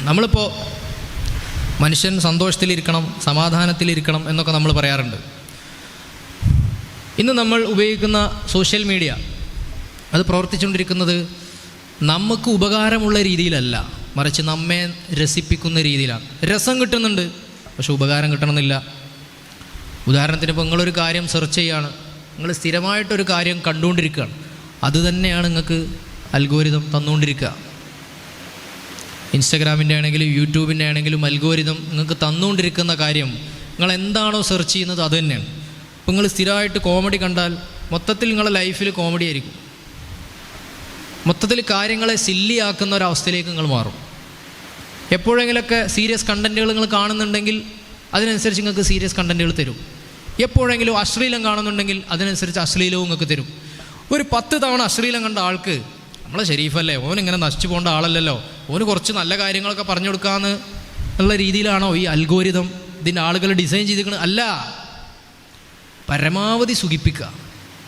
നമ്മളിപ്പോൾ മനുഷ്യൻ സന്തോഷത്തിലിരിക്കണം സമാധാനത്തിലിരിക്കണം എന്നൊക്കെ നമ്മൾ പറയാറുണ്ട്. ഇന്ന് നമ്മൾ ഉപയോഗിക്കുന്ന സോഷ്യൽ മീഡിയ അത് പ്രവർത്തിച്ചുകൊണ്ടിരിക്കുന്നത് നമുക്ക് ഉപകാരമുള്ള രീതിയിലല്ല. മറിച്ച് നമ്മെ രസിപ്പിക്കുന്ന രീതിയിലാണ്. രസം കിട്ടുന്നുണ്ട് പക്ഷെ ഉപകാരം കിട്ടണമെന്നില്ല. ഉദാഹരണത്തിന് ഇപ്പോൾ നിങ്ങളൊരു കാര്യം സെർച്ച് ചെയ്യുകയാണ് നിങ്ങൾ സ്ഥിരമായിട്ടൊരു കാര്യം കണ്ടുകൊണ്ടിരിക്കുകയാണ്. അതുതന്നെയാണ് നിങ്ങൾക്ക് അൽഗോരിതം തന്നുകൊണ്ടിരിക്കുക. ഇൻസ്റ്റഗ്രാമിന്റെ ആണെങ്കിലും യൂട്യൂബിന്റെ ആണെങ്കിലും അൽഗോരിതം നിങ്ങൾക്ക് തന്നുകൊണ്ടിരിക്കുന്ന കാര്യം നിങ്ങൾ എന്താണോ സെർച്ച് ചെയ്യുന്നത് അത് തന്നെയാണ്. ഇപ്പം നിങ്ങൾ സ്ഥിരമായിട്ട് കോമഡി കണ്ടാൽ മൊത്തത്തിൽ നിങ്ങളുടെ ലൈഫിൽ കോമഡി ആയിരിക്കും. മൊത്തത്തിൽ കാര്യങ്ങളെ സില്ലിയാക്കുന്ന ഒരവസ്ഥയിലേക്ക് നിങ്ങൾ മാറും. എപ്പോഴെങ്കിലൊക്കെ സീരിയസ് കണ്ടന്റുകൾ നിങ്ങൾ കാണുന്നുണ്ടെങ്കിൽ അതിനനുസരിച്ച് നിങ്ങൾക്ക് സീരിയസ് കണ്ടന്റുകൾ തരും. എപ്പോഴെങ്കിലും അശ്ലീലം കാണുന്നുണ്ടെങ്കിൽ അതിനനുസരിച്ച് അശ്ലീലവും നിങ്ങൾക്ക് തരും. ഒരു പത്ത് തവണ അശ്ലീലം കണ്ട ആൾക്ക് നമ്മളെ ഷെരീഫല്ലേ ഓൻ ഇങ്ങനെ നശിച്ചു പോകേണ്ട ആളല്ലല്ലോ. ഓന് കുറച്ച് നല്ല കാര്യങ്ങളൊക്കെ പറഞ്ഞു കൊടുക്കാന്ന് ഉള്ള രീതിയിലാണോ ഈ അൽഗോരിതം? ഇതിന്റെ ആളുകൾ ഡിസൈൻ ചെയ്തിരിക്കുന്നത് അല്ല. പരമാവധി സുഖിപ്പിക്കുക.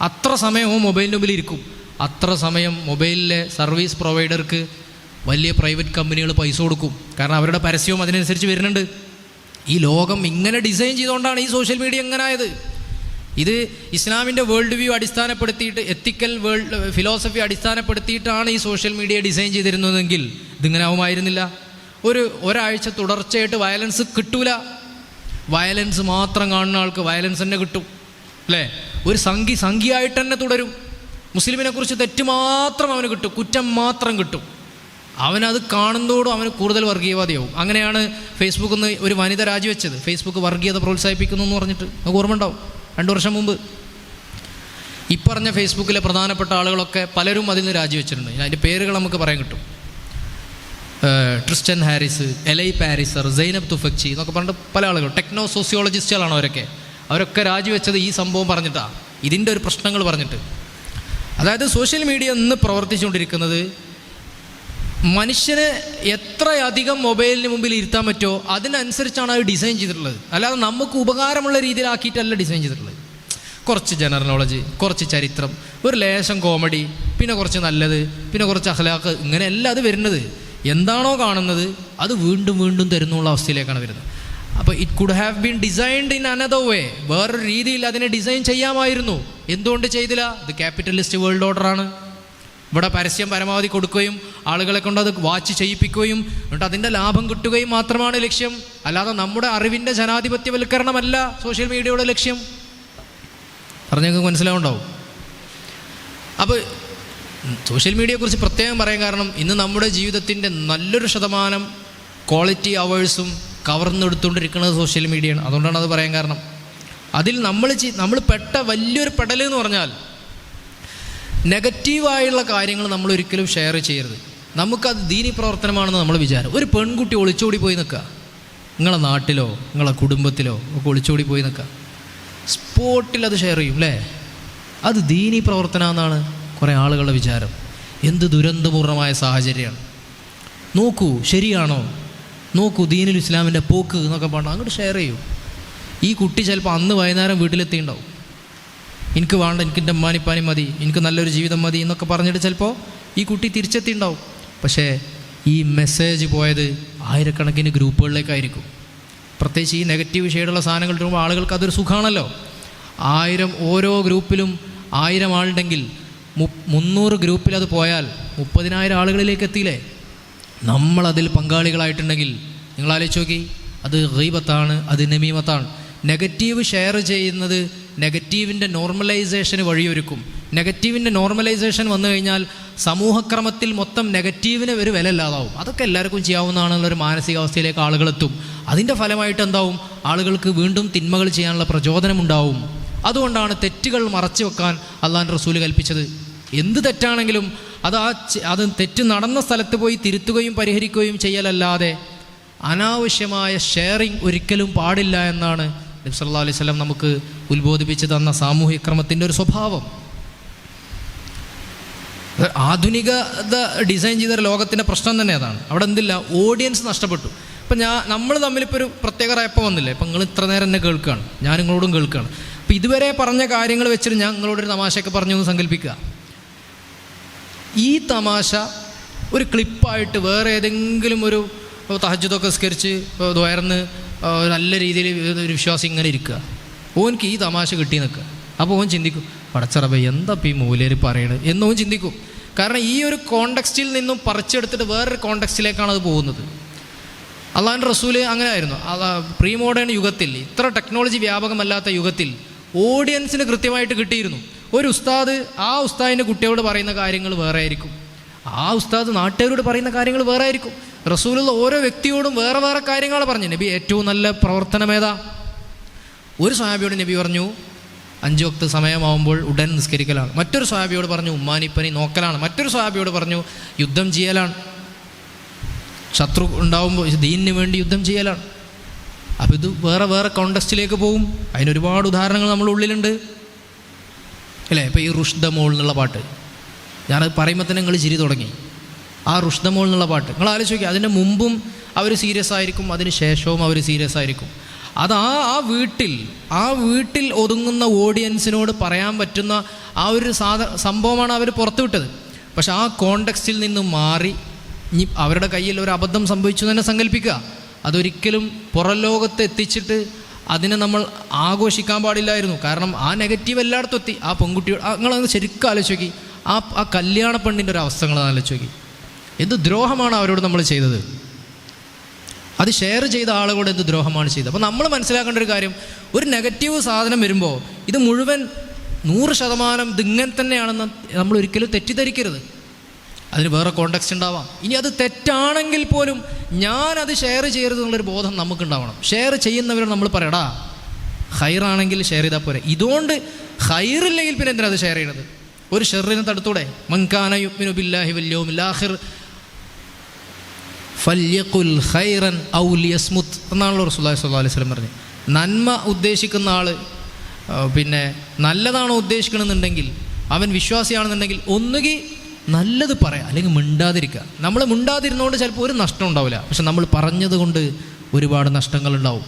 അത്ര സമയം ഓ മൊബൈലിന്റെ മുമ്പിൽ ഇരിക്കും. അത്ര സമയം മൊബൈലിലെ സർവീസ് പ്രൊവൈഡർക്ക് വലിയ പ്രൈവറ്റ് കമ്പനികൾ പൈസ കൊടുക്കും. കാരണം അവരുടെ പരസ്യവും അതിനനുസരിച്ച് വരുന്നുണ്ട്. ഈ ലോകം ഇങ്ങനെ ഡിസൈൻ ചെയ്തുകൊണ്ടാണ് ഈ സോഷ്യൽ മീഡിയ എങ്ങനെ ആയത്. ഇത് ഇസ്ലാമിന്റെ വേൾഡ് വ്യൂ അടിസ്ഥാനപ്പെടുത്തിയിട്ട് എത്തിക്കൽ വേൾഡ് ഫിലോസഫി അടിസ്ഥാനപ്പെടുത്തിയിട്ടാണ് ഈ സോഷ്യൽ മീഡിയ ഡിസൈൻ ചെയ്തിരുന്നതെങ്കിൽ ഇതിങ്ങനെ ആവുമായിരുന്നില്ല ഒരു ഒരാഴ്ച തുടർച്ചയായിട്ട് വയലൻസ് കിട്ടൂല. വയലൻസ് മാത്രം കാണുന്ന ആൾക്ക് വയലൻസ് തന്നെ കിട്ടും. അല്ലേ? ഒരു സംഖി സംഖ്യയായിട്ട് തന്നെ തുടരും. മുസ്ലിമിനെ കുറിച്ച് തെറ്റ് മാത്രം അവന് കിട്ടും. കുറ്റം മാത്രം കിട്ടും. അവനത് കാണുന്നതോടും അവന് കൂടുതൽ വർഗീയവാദിയാവും. അങ്ങനെയാണ് ഫേസ്ബുക്കിൽ നിന്ന് ഒരു വനിത രാജിവെച്ചത്. ഫേസ്ബുക്ക് വർഗീയത പ്രോത്സാഹിപ്പിക്കുന്നു എന്ന് പറഞ്ഞിട്ട്. നമുക്ക് ഓർമ്മ ഉണ്ടാവും രണ്ട് വർഷം മുമ്പ്. ഇപ്പറഞ്ഞ ഫേസ്ബുക്കിലെ പ്രധാനപ്പെട്ട ആളുകളൊക്കെ പലരും അതിൽ നിന്ന് രാജിവെച്ചിട്ടുണ്ട്. അതിന്റെ പേരുകൾ നമുക്ക് പറയാൻ കിട്ടും. Tristan Harris Eli Pariser Zeynep Tufekci എന്നൊക്കെ പറഞ്ഞിട്ട് പല ആളുകൾ ടെക്നോ സോസിയോളജിസ്റ്റുകളാണ് അവരൊക്കെ. അവരൊക്കെ രാജിവെച്ചത് ഈ സംഭവം പറഞ്ഞിട്ടാണ് ഇതിന്റെ ഒരു പ്രശ്നങ്ങൾ പറഞ്ഞിട്ട്. അതായത് സോഷ്യൽ മീഡിയ ഇന്ന് പ്രവർത്തിച്ചുകൊണ്ടിരിക്കുന്നത് മനുഷ്യനെ എത്രയധികം മൊബൈലിന് മുമ്പിൽ ഇരുത്താൻ പറ്റുമോ അതിനനുസരിച്ചാണ് അത് ഡിസൈൻ ചെയ്തിട്ടുള്ളത്. അല്ലാതെ നമുക്ക് ഉപകാരമുള്ള രീതിയിലാക്കിയിട്ടല്ല ഡിസൈൻ ചെയ്തിട്ടുള്ളത്. കുറച്ച് ജനറൽ നോളജ് കുറച്ച് ചരിത്രം ഒരു ലേശം കോമഡി പിന്നെ കുറച്ച് നല്ലത് പിന്നെ കുറച്ച് അഹ്ലാഖ് ഇങ്ങനെയല്ല അത് വരുന്നത്. എന്താണോ കാണുന്നത് അത് വീണ്ടും വീണ്ടും തരുന്നുള്ള അവസ്ഥയിലേക്കാണ് വരുന്നത്. അപ്പോൾ it could have been designed in another way വേറൊരു രീതിയിൽ അതിനെ ഡിസൈൻ ചെയ്യാമായിരുന്നു. എന്തുകൊണ്ട് ചെയ്തില്ല? ഇത് ക്യാപിറ്റലിസ്റ്റ് വേൾഡ് ഓർഡറാണ് ഇവിടെ പരസ്യം പരമാവധി കൊടുക്കുകയും ആളുകളെ കൊണ്ട് അത് വാച്ച് ചെയ്യിപ്പിക്കുകയും എന്നിട്ട് അതിന്റെ ലാഭം കിട്ടുകയും മാത്രമാണ് ലക്ഷ്യം. അല്ലാതെ നമ്മുടെ അറിവിന്റെ ജനാധിപത്യവൽക്കരണമല്ല സോഷ്യൽ മീഡിയയുടെ ലക്ഷ്യം. പറഞ്ഞങ്ങൾക്ക് മനസ്സിലാവുണ്ടാവും. അപ്പോൾ സോഷ്യൽ മീഡിയയെക്കുറിച്ച് പ്രത്യേകം പറയാൻ കാരണം ഇന്ന് നമ്മുടെ ജീവിതത്തിന്റെ നല്ലൊരു ശതമാനം ക്വാളിറ്റി അവേഴ്സും കവർന്നെടുത്തുകൊണ്ടിരിക്കുന്നത് സോഷ്യൽ മീഡിയയാണ്. അതുകൊണ്ടാണ് അത് പറയാൻ കാരണം. അതിൽ നമ്മൾ നമ്മൾ പെട്ട വലിയൊരു പെടൽ എന്ന് പറഞ്ഞാൽ നെഗറ്റീവായുള്ള കാര്യങ്ങൾ നമ്മൾ ഒരിക്കലും ഷെയർ ചെയ്യരുത്. നമുക്കത് ദീനി പ്രവർത്തനമാണെന്ന് നമ്മൾ വിചാരം. ഒരു പെൺകുട്ടി ഒളിച്ചോടി പോയി നിൽക്കുക. നിങ്ങളെ നാട്ടിലോ നിങ്ങളെ കുടുംബത്തിലോ ഒക്കെ ഒളിച്ചോടി പോയി നിൽക്കുക. സ്പോട്ടിൽ അത് ഷെയർ ചെയ്യും അല്ലേ അത് ദീനി പ്രവർത്തനമെന്നാണ് കുറേ ആളുകളുടെ വിചാരം. എന്ത് ദുരന്തപൂർണമായ സാഹചര്യമാണ്. നോക്കൂ ശരിയാണോ? നോക്കൂ ദീനുൽ ഇസ്ലാമിന്റെ പോക്ക് എന്നൊക്കെ പറഞ്ഞാൽ അങ്ങോട്ട് ഷെയർ ചെയ്യും. ഈ കുട്ടി ചിലപ്പോൾ അന്ന് വൈകുന്നേരം വീട്ടിലെത്തിയിട്ടുണ്ടാവും. എനിക്ക് വേണ്ട എനിക്ക് എന്റെ അമ്മാനിപ്പാനി മതി എനിക്ക് നല്ലൊരു ജീവിതം മതി എന്നൊക്കെ പറഞ്ഞിട്ട് ചിലപ്പോൾ ഈ കുട്ടി തിരിച്ചെത്തിണ്ടാവും. പക്ഷേ ഈ മെസ്സേജ് പോയത് ആയിരക്കണക്കിന് ഗ്രൂപ്പുകളിലേക്കായിരിക്കും. പ്രത്യേകിച്ച് ഈ നെഗറ്റീവ് ഷെയ്ഡുള്ള സാധനങ്ങൾ ഇടുമ്പോൾ ആളുകൾക്ക് അതൊരു സുഖമാണല്ലോ ആയിരം ഓരോ ഗ്രൂപ്പിലും ആയിരം ആളുണ്ടെങ്കിൽ മു മുന്നൂറ് ഗ്രൂപ്പിൽ അത് പോയാൽ മുപ്പതിനായിരം ആളുകളിലേക്ക് എത്തിയില്ലേ? നമ്മളതിൽ പങ്കാളികളായിട്ടുണ്ടെങ്കിൽ നിങ്ങൾ ആലോചിച്ച് നോക്കി അത് ഗീബത്താണ് അത് നമീമത്താണ്. നെഗറ്റീവ് ഷെയർ ചെയ്യുന്നത് നെഗറ്റീവിന്റെ നോർമലൈസേഷന് വഴിയൊരുക്കും. നെഗറ്റീവിന്റെ നോർമലൈസേഷൻ വന്നു കഴിഞ്ഞാൽ സമൂഹക്രമത്തിൽ മൊത്തം നെഗറ്റീവിന് ഒരു വില ഇല്ലാതാവും. അതൊക്കെ എല്ലാവർക്കും ചെയ്യാവുന്നതാണെന്നുള്ളൊരു മാനസികാവസ്ഥയിലേക്ക് ആളുകളെത്തും. അതിന്റെ ഫലമായിട്ട് എന്താവും? ആളുകൾക്ക് വീണ്ടും തിന്മകൾ ചെയ്യാനുള്ള പ്രചോദനമുണ്ടാവും. അതുകൊണ്ടാണ് തെറ്റുകൾ മറച്ചു വെക്കാൻ അള്ളാൻ റസൂൽ കൽപ്പിച്ചത്. എന്ത് തെറ്റാണെങ്കിലും അത് ആ അത് തെറ്റ് നടന്ന സ്ഥലത്ത് പോയി തിരുത്തുകയും പരിഹരിക്കുകയും ചെയ്യലല്ലാതെ അനാവശ്യമായ ഷെയറിങ് ഒരിക്കലും പാടില്ല എന്നാണ് നബി സല്ലല്ലാഹു അലൈഹി സ്വലം നമുക്ക് ഉത്ബോധിപ്പിച്ച് തന്ന സാമൂഹ്യ ക്രമത്തിന്റെ ഒരു സ്വഭാവം. ആധുനികത ഡിസൈൻ ചെയ്ത ലോകത്തിന്റെ പ്രശ്നം തന്നെ അതാണ്. അവിടെ എന്തില്ല? ഓഡിയൻസ് നഷ്ടപ്പെട്ടു. ഇപ്പം ഞാൻ നമ്മൾ തമ്മിലിപ്പോൾ ഒരു പ്രത്യേക റയപ്പം വന്നില്ലേ? ഇപ്പം നിങ്ങൾ ഇത്ര നേരം എന്നെ കേൾക്കുകയാണ് ഞാൻ നിങ്ങളോടും കേൾക്കുകയാണ് അപ്പം ഇതുവരെ പറഞ്ഞ കാര്യങ്ങൾ വെച്ചിട്ട് ഞാൻ നിങ്ങളോടൊരു തമാശയൊക്കെ പറഞ്ഞു എന്ന് സങ്കല്പിക്കുക. ഈ തമാശ ഒരു ക്ലിപ്പായിട്ട് വേറെ ഏതെങ്കിലും ഒരു സ്കരിച്ച് സ്കരിച്ച് ദ്വയർന്ന് നല്ല രീതിയിൽ ഒരു വിശ്വാസം ഇങ്ങനെ ഇരിക്കുക. ഓൻക്ക് ഈ തമാശ കിട്ടി നിൽക്കുക. അപ്പോൾ ഓൻ ചിന്തിക്കും പടച്ചറബ എന്താ ഈ മൂലേര് പറയണത് എന്നോൻ ചിന്തിക്കും. കാരണം ഈ ഒരു കോണ്ടക്സ്റ്റിൽ നിന്നും പറിച്ചെടുത്തിട്ട് വേറൊരു കോണ്ടക്സ്റ്റിലേക്കാണ് അത് പോകുന്നത്. അള്ളാഹിന്റെ റസൂൽ അങ്ങനെ ആയിരുന്നു പ്രീ മോഡേൺ യുഗത്തിൽ ഇത്ര ടെക്നോളജി വ്യാപകമല്ലാത്ത യുഗത്തിൽ ഓഡിയൻസിന് കൃത്യമായിട്ട് കിട്ടിയിരുന്നു. ഒരു ഉസ്താദ് ആ ഉസ്താദിന്റെ കുട്ടിയോട് പറയുന്ന കാര്യങ്ങൾ വേറെ ആയിരിക്കും. ആ ഉസ്താദ് നാട്ടുകാരോട് പറയുന്ന കാര്യങ്ങൾ വേറെ ആയിരിക്കും റസൂലുള്ള ഓരോ വ്യക്തിയോടും വേറെ വേറെ കാര്യങ്ങൾ പറഞ്ഞു. നബി ഏറ്റവും നല്ല പ്രവർത്തനമേതാ ഒരു സ്വാഭിയോട് നബി പറഞ്ഞു അഞ്ച് വക്ത് സമയമാവുമ്പോൾ ഉടൻ നിസ്കരിക്കലാണ്. മറ്റൊരു സ്വാഭിയോട് പറഞ്ഞു ഉമ്മാനിപ്പനി നോക്കലാണ്. മറ്റൊരു സ്വാഭിയോട് പറഞ്ഞു യുദ്ധം ചെയ്യലാണ്. ശത്രു ഉണ്ടാവുമ്പോൾ ദീനിന് വേണ്ടി യുദ്ധം ചെയ്യലാണ്. അപ്പോൾ ഇത് വേറെ വേറെ കോണ്ടസ്റ്റിലേക്ക് പോകും അതിനൊരുപാട് ഉദാഹരണങ്ങൾ നമ്മുടെ ഉള്ളിലുണ്ട്. അല്ലേ? ഇപ്പോൾ ഈ റുഷ്ദമോൾ എന്നുള്ള പാട്ട്. ഞാനത് പറയുമ്പോൾ തന്നെ നിങ്ങൾ ചിരി തുടങ്ങി. ആ റുഷ്ദമോൾ എന്നുള്ള പാട്ട്. നിങ്ങൾ ആലോചിക്കുക അതിന്റെ മുമ്പും അവർ സീരിയസ് ആയിരിക്കും അതിന് ശേഷവും അവർ സീരിയസ് ആയിരിക്കും. അത് ആ ആ വീട്ടിൽ ആ വീട്ടിൽ ഒതുങ്ങുന്ന ഓഡിയൻസിനോട് പറയാൻ പറ്റുന്ന ആ ഒരു സാധ സംഭവമാണ് അവർ പുറത്തുവിട്ടത് പക്ഷെ ആ കോണ്ടക്സ്റ്റിൽ നിന്ന് മാറി ഇനി അവരുടെ കയ്യിൽ ഒരു അബദ്ധം സംഭവിച്ചു തന്നെ സങ്കല്പിക്കുക. അതൊരിക്കലും പുറം ലോകത്ത് എത്തിച്ചിട്ട് അതിനെ നമ്മൾ ആഘോഷിക്കാൻ പാടില്ലായിരുന്നു. കാരണം ആ നെഗറ്റീവ് എല്ലായിടത്തും എത്തി. ആ പെൺകുട്ടിയോട് നിങ്ങളത് ശരിക്കും ആലോചിക്കി ആ ആ കല്യാണ പെണ്ണിന്റെ ഒരു അവസ്ഥ നിങ്ങൾ ആലോചിച്ച് എന്ത് ദ്രോഹമാണ് അവരോട് നമ്മൾ ചെയ്തത്? അത് ഷെയർ ചെയ്ത ആളുകളോട് എന്ത് ദ്രോഹമാണ് ചെയ്തത്? അപ്പോൾ നമ്മൾ മനസ്സിലാക്കേണ്ട ഒരു കാര്യം ഒരു നെഗറ്റീവ് സാധനം വരുമ്പോൾ ഇത് മുഴുവൻ നൂറ് ശതമാനം ഇതിങ്ങനെ തന്നെയാണെന്ന് നമ്മൾ ഒരിക്കലും തെറ്റിദ്ധരിക്കരുത്. അതിന് വേറെ കോണ്ടക്സ്റ്റ് ഉണ്ടാവാം. ഇനി അത് തെറ്റാണെങ്കിൽ പോലും ഞാൻ അത് ഷെയർ ചെയ്യരുത് എന്നുള്ളൊരു ബോധം നമുക്കുണ്ടാവണം. ഷെയർ ചെയ്യുന്നവരോട് നമ്മൾ പറയടാ ഹൈറാണെങ്കിൽ ഷെയർ ചെയ്താൽ പോരെ. ഇതുകൊണ്ട് ഹൈറില്ലെങ്കിൽ പിന്നെ എന്തിനാ അത് ഷെയർ ചെയ്യണത്? ഒരു ഷെറിനെ തടുത്തൂടെ? മങ്കാന ബില്ലാഹി ഖൈറൻ ഔ എന്നാണല്ലോ റസൂലുള്ളാഹി സ്വല്ലാ അലൈഹി വസല്ലം പറഞ്ഞത്. നന്മ ഉദ്ദേശിക്കുന്ന ആൾ പിന്നെ നല്ലതാണോ ഉദ്ദേശിക്കണമെന്നുണ്ടെങ്കിൽ അവൻ വിശ്വാസിയാണെന്നുണ്ടെങ്കിൽ ഒന്നുകിൽ നല്ലത് പറയാം അല്ലെങ്കിൽ മിണ്ടാതിരിക്കുക നമ്മൾ മിണ്ടാതിരുന്നതുകൊണ്ട് ചിലപ്പോൾ ഒരു നഷ്ടം ഉണ്ടാവില്ല. പക്ഷെ നമ്മൾ പറഞ്ഞത് കൊണ്ട് ഒരുപാട് നഷ്ടങ്ങളുണ്ടാവും.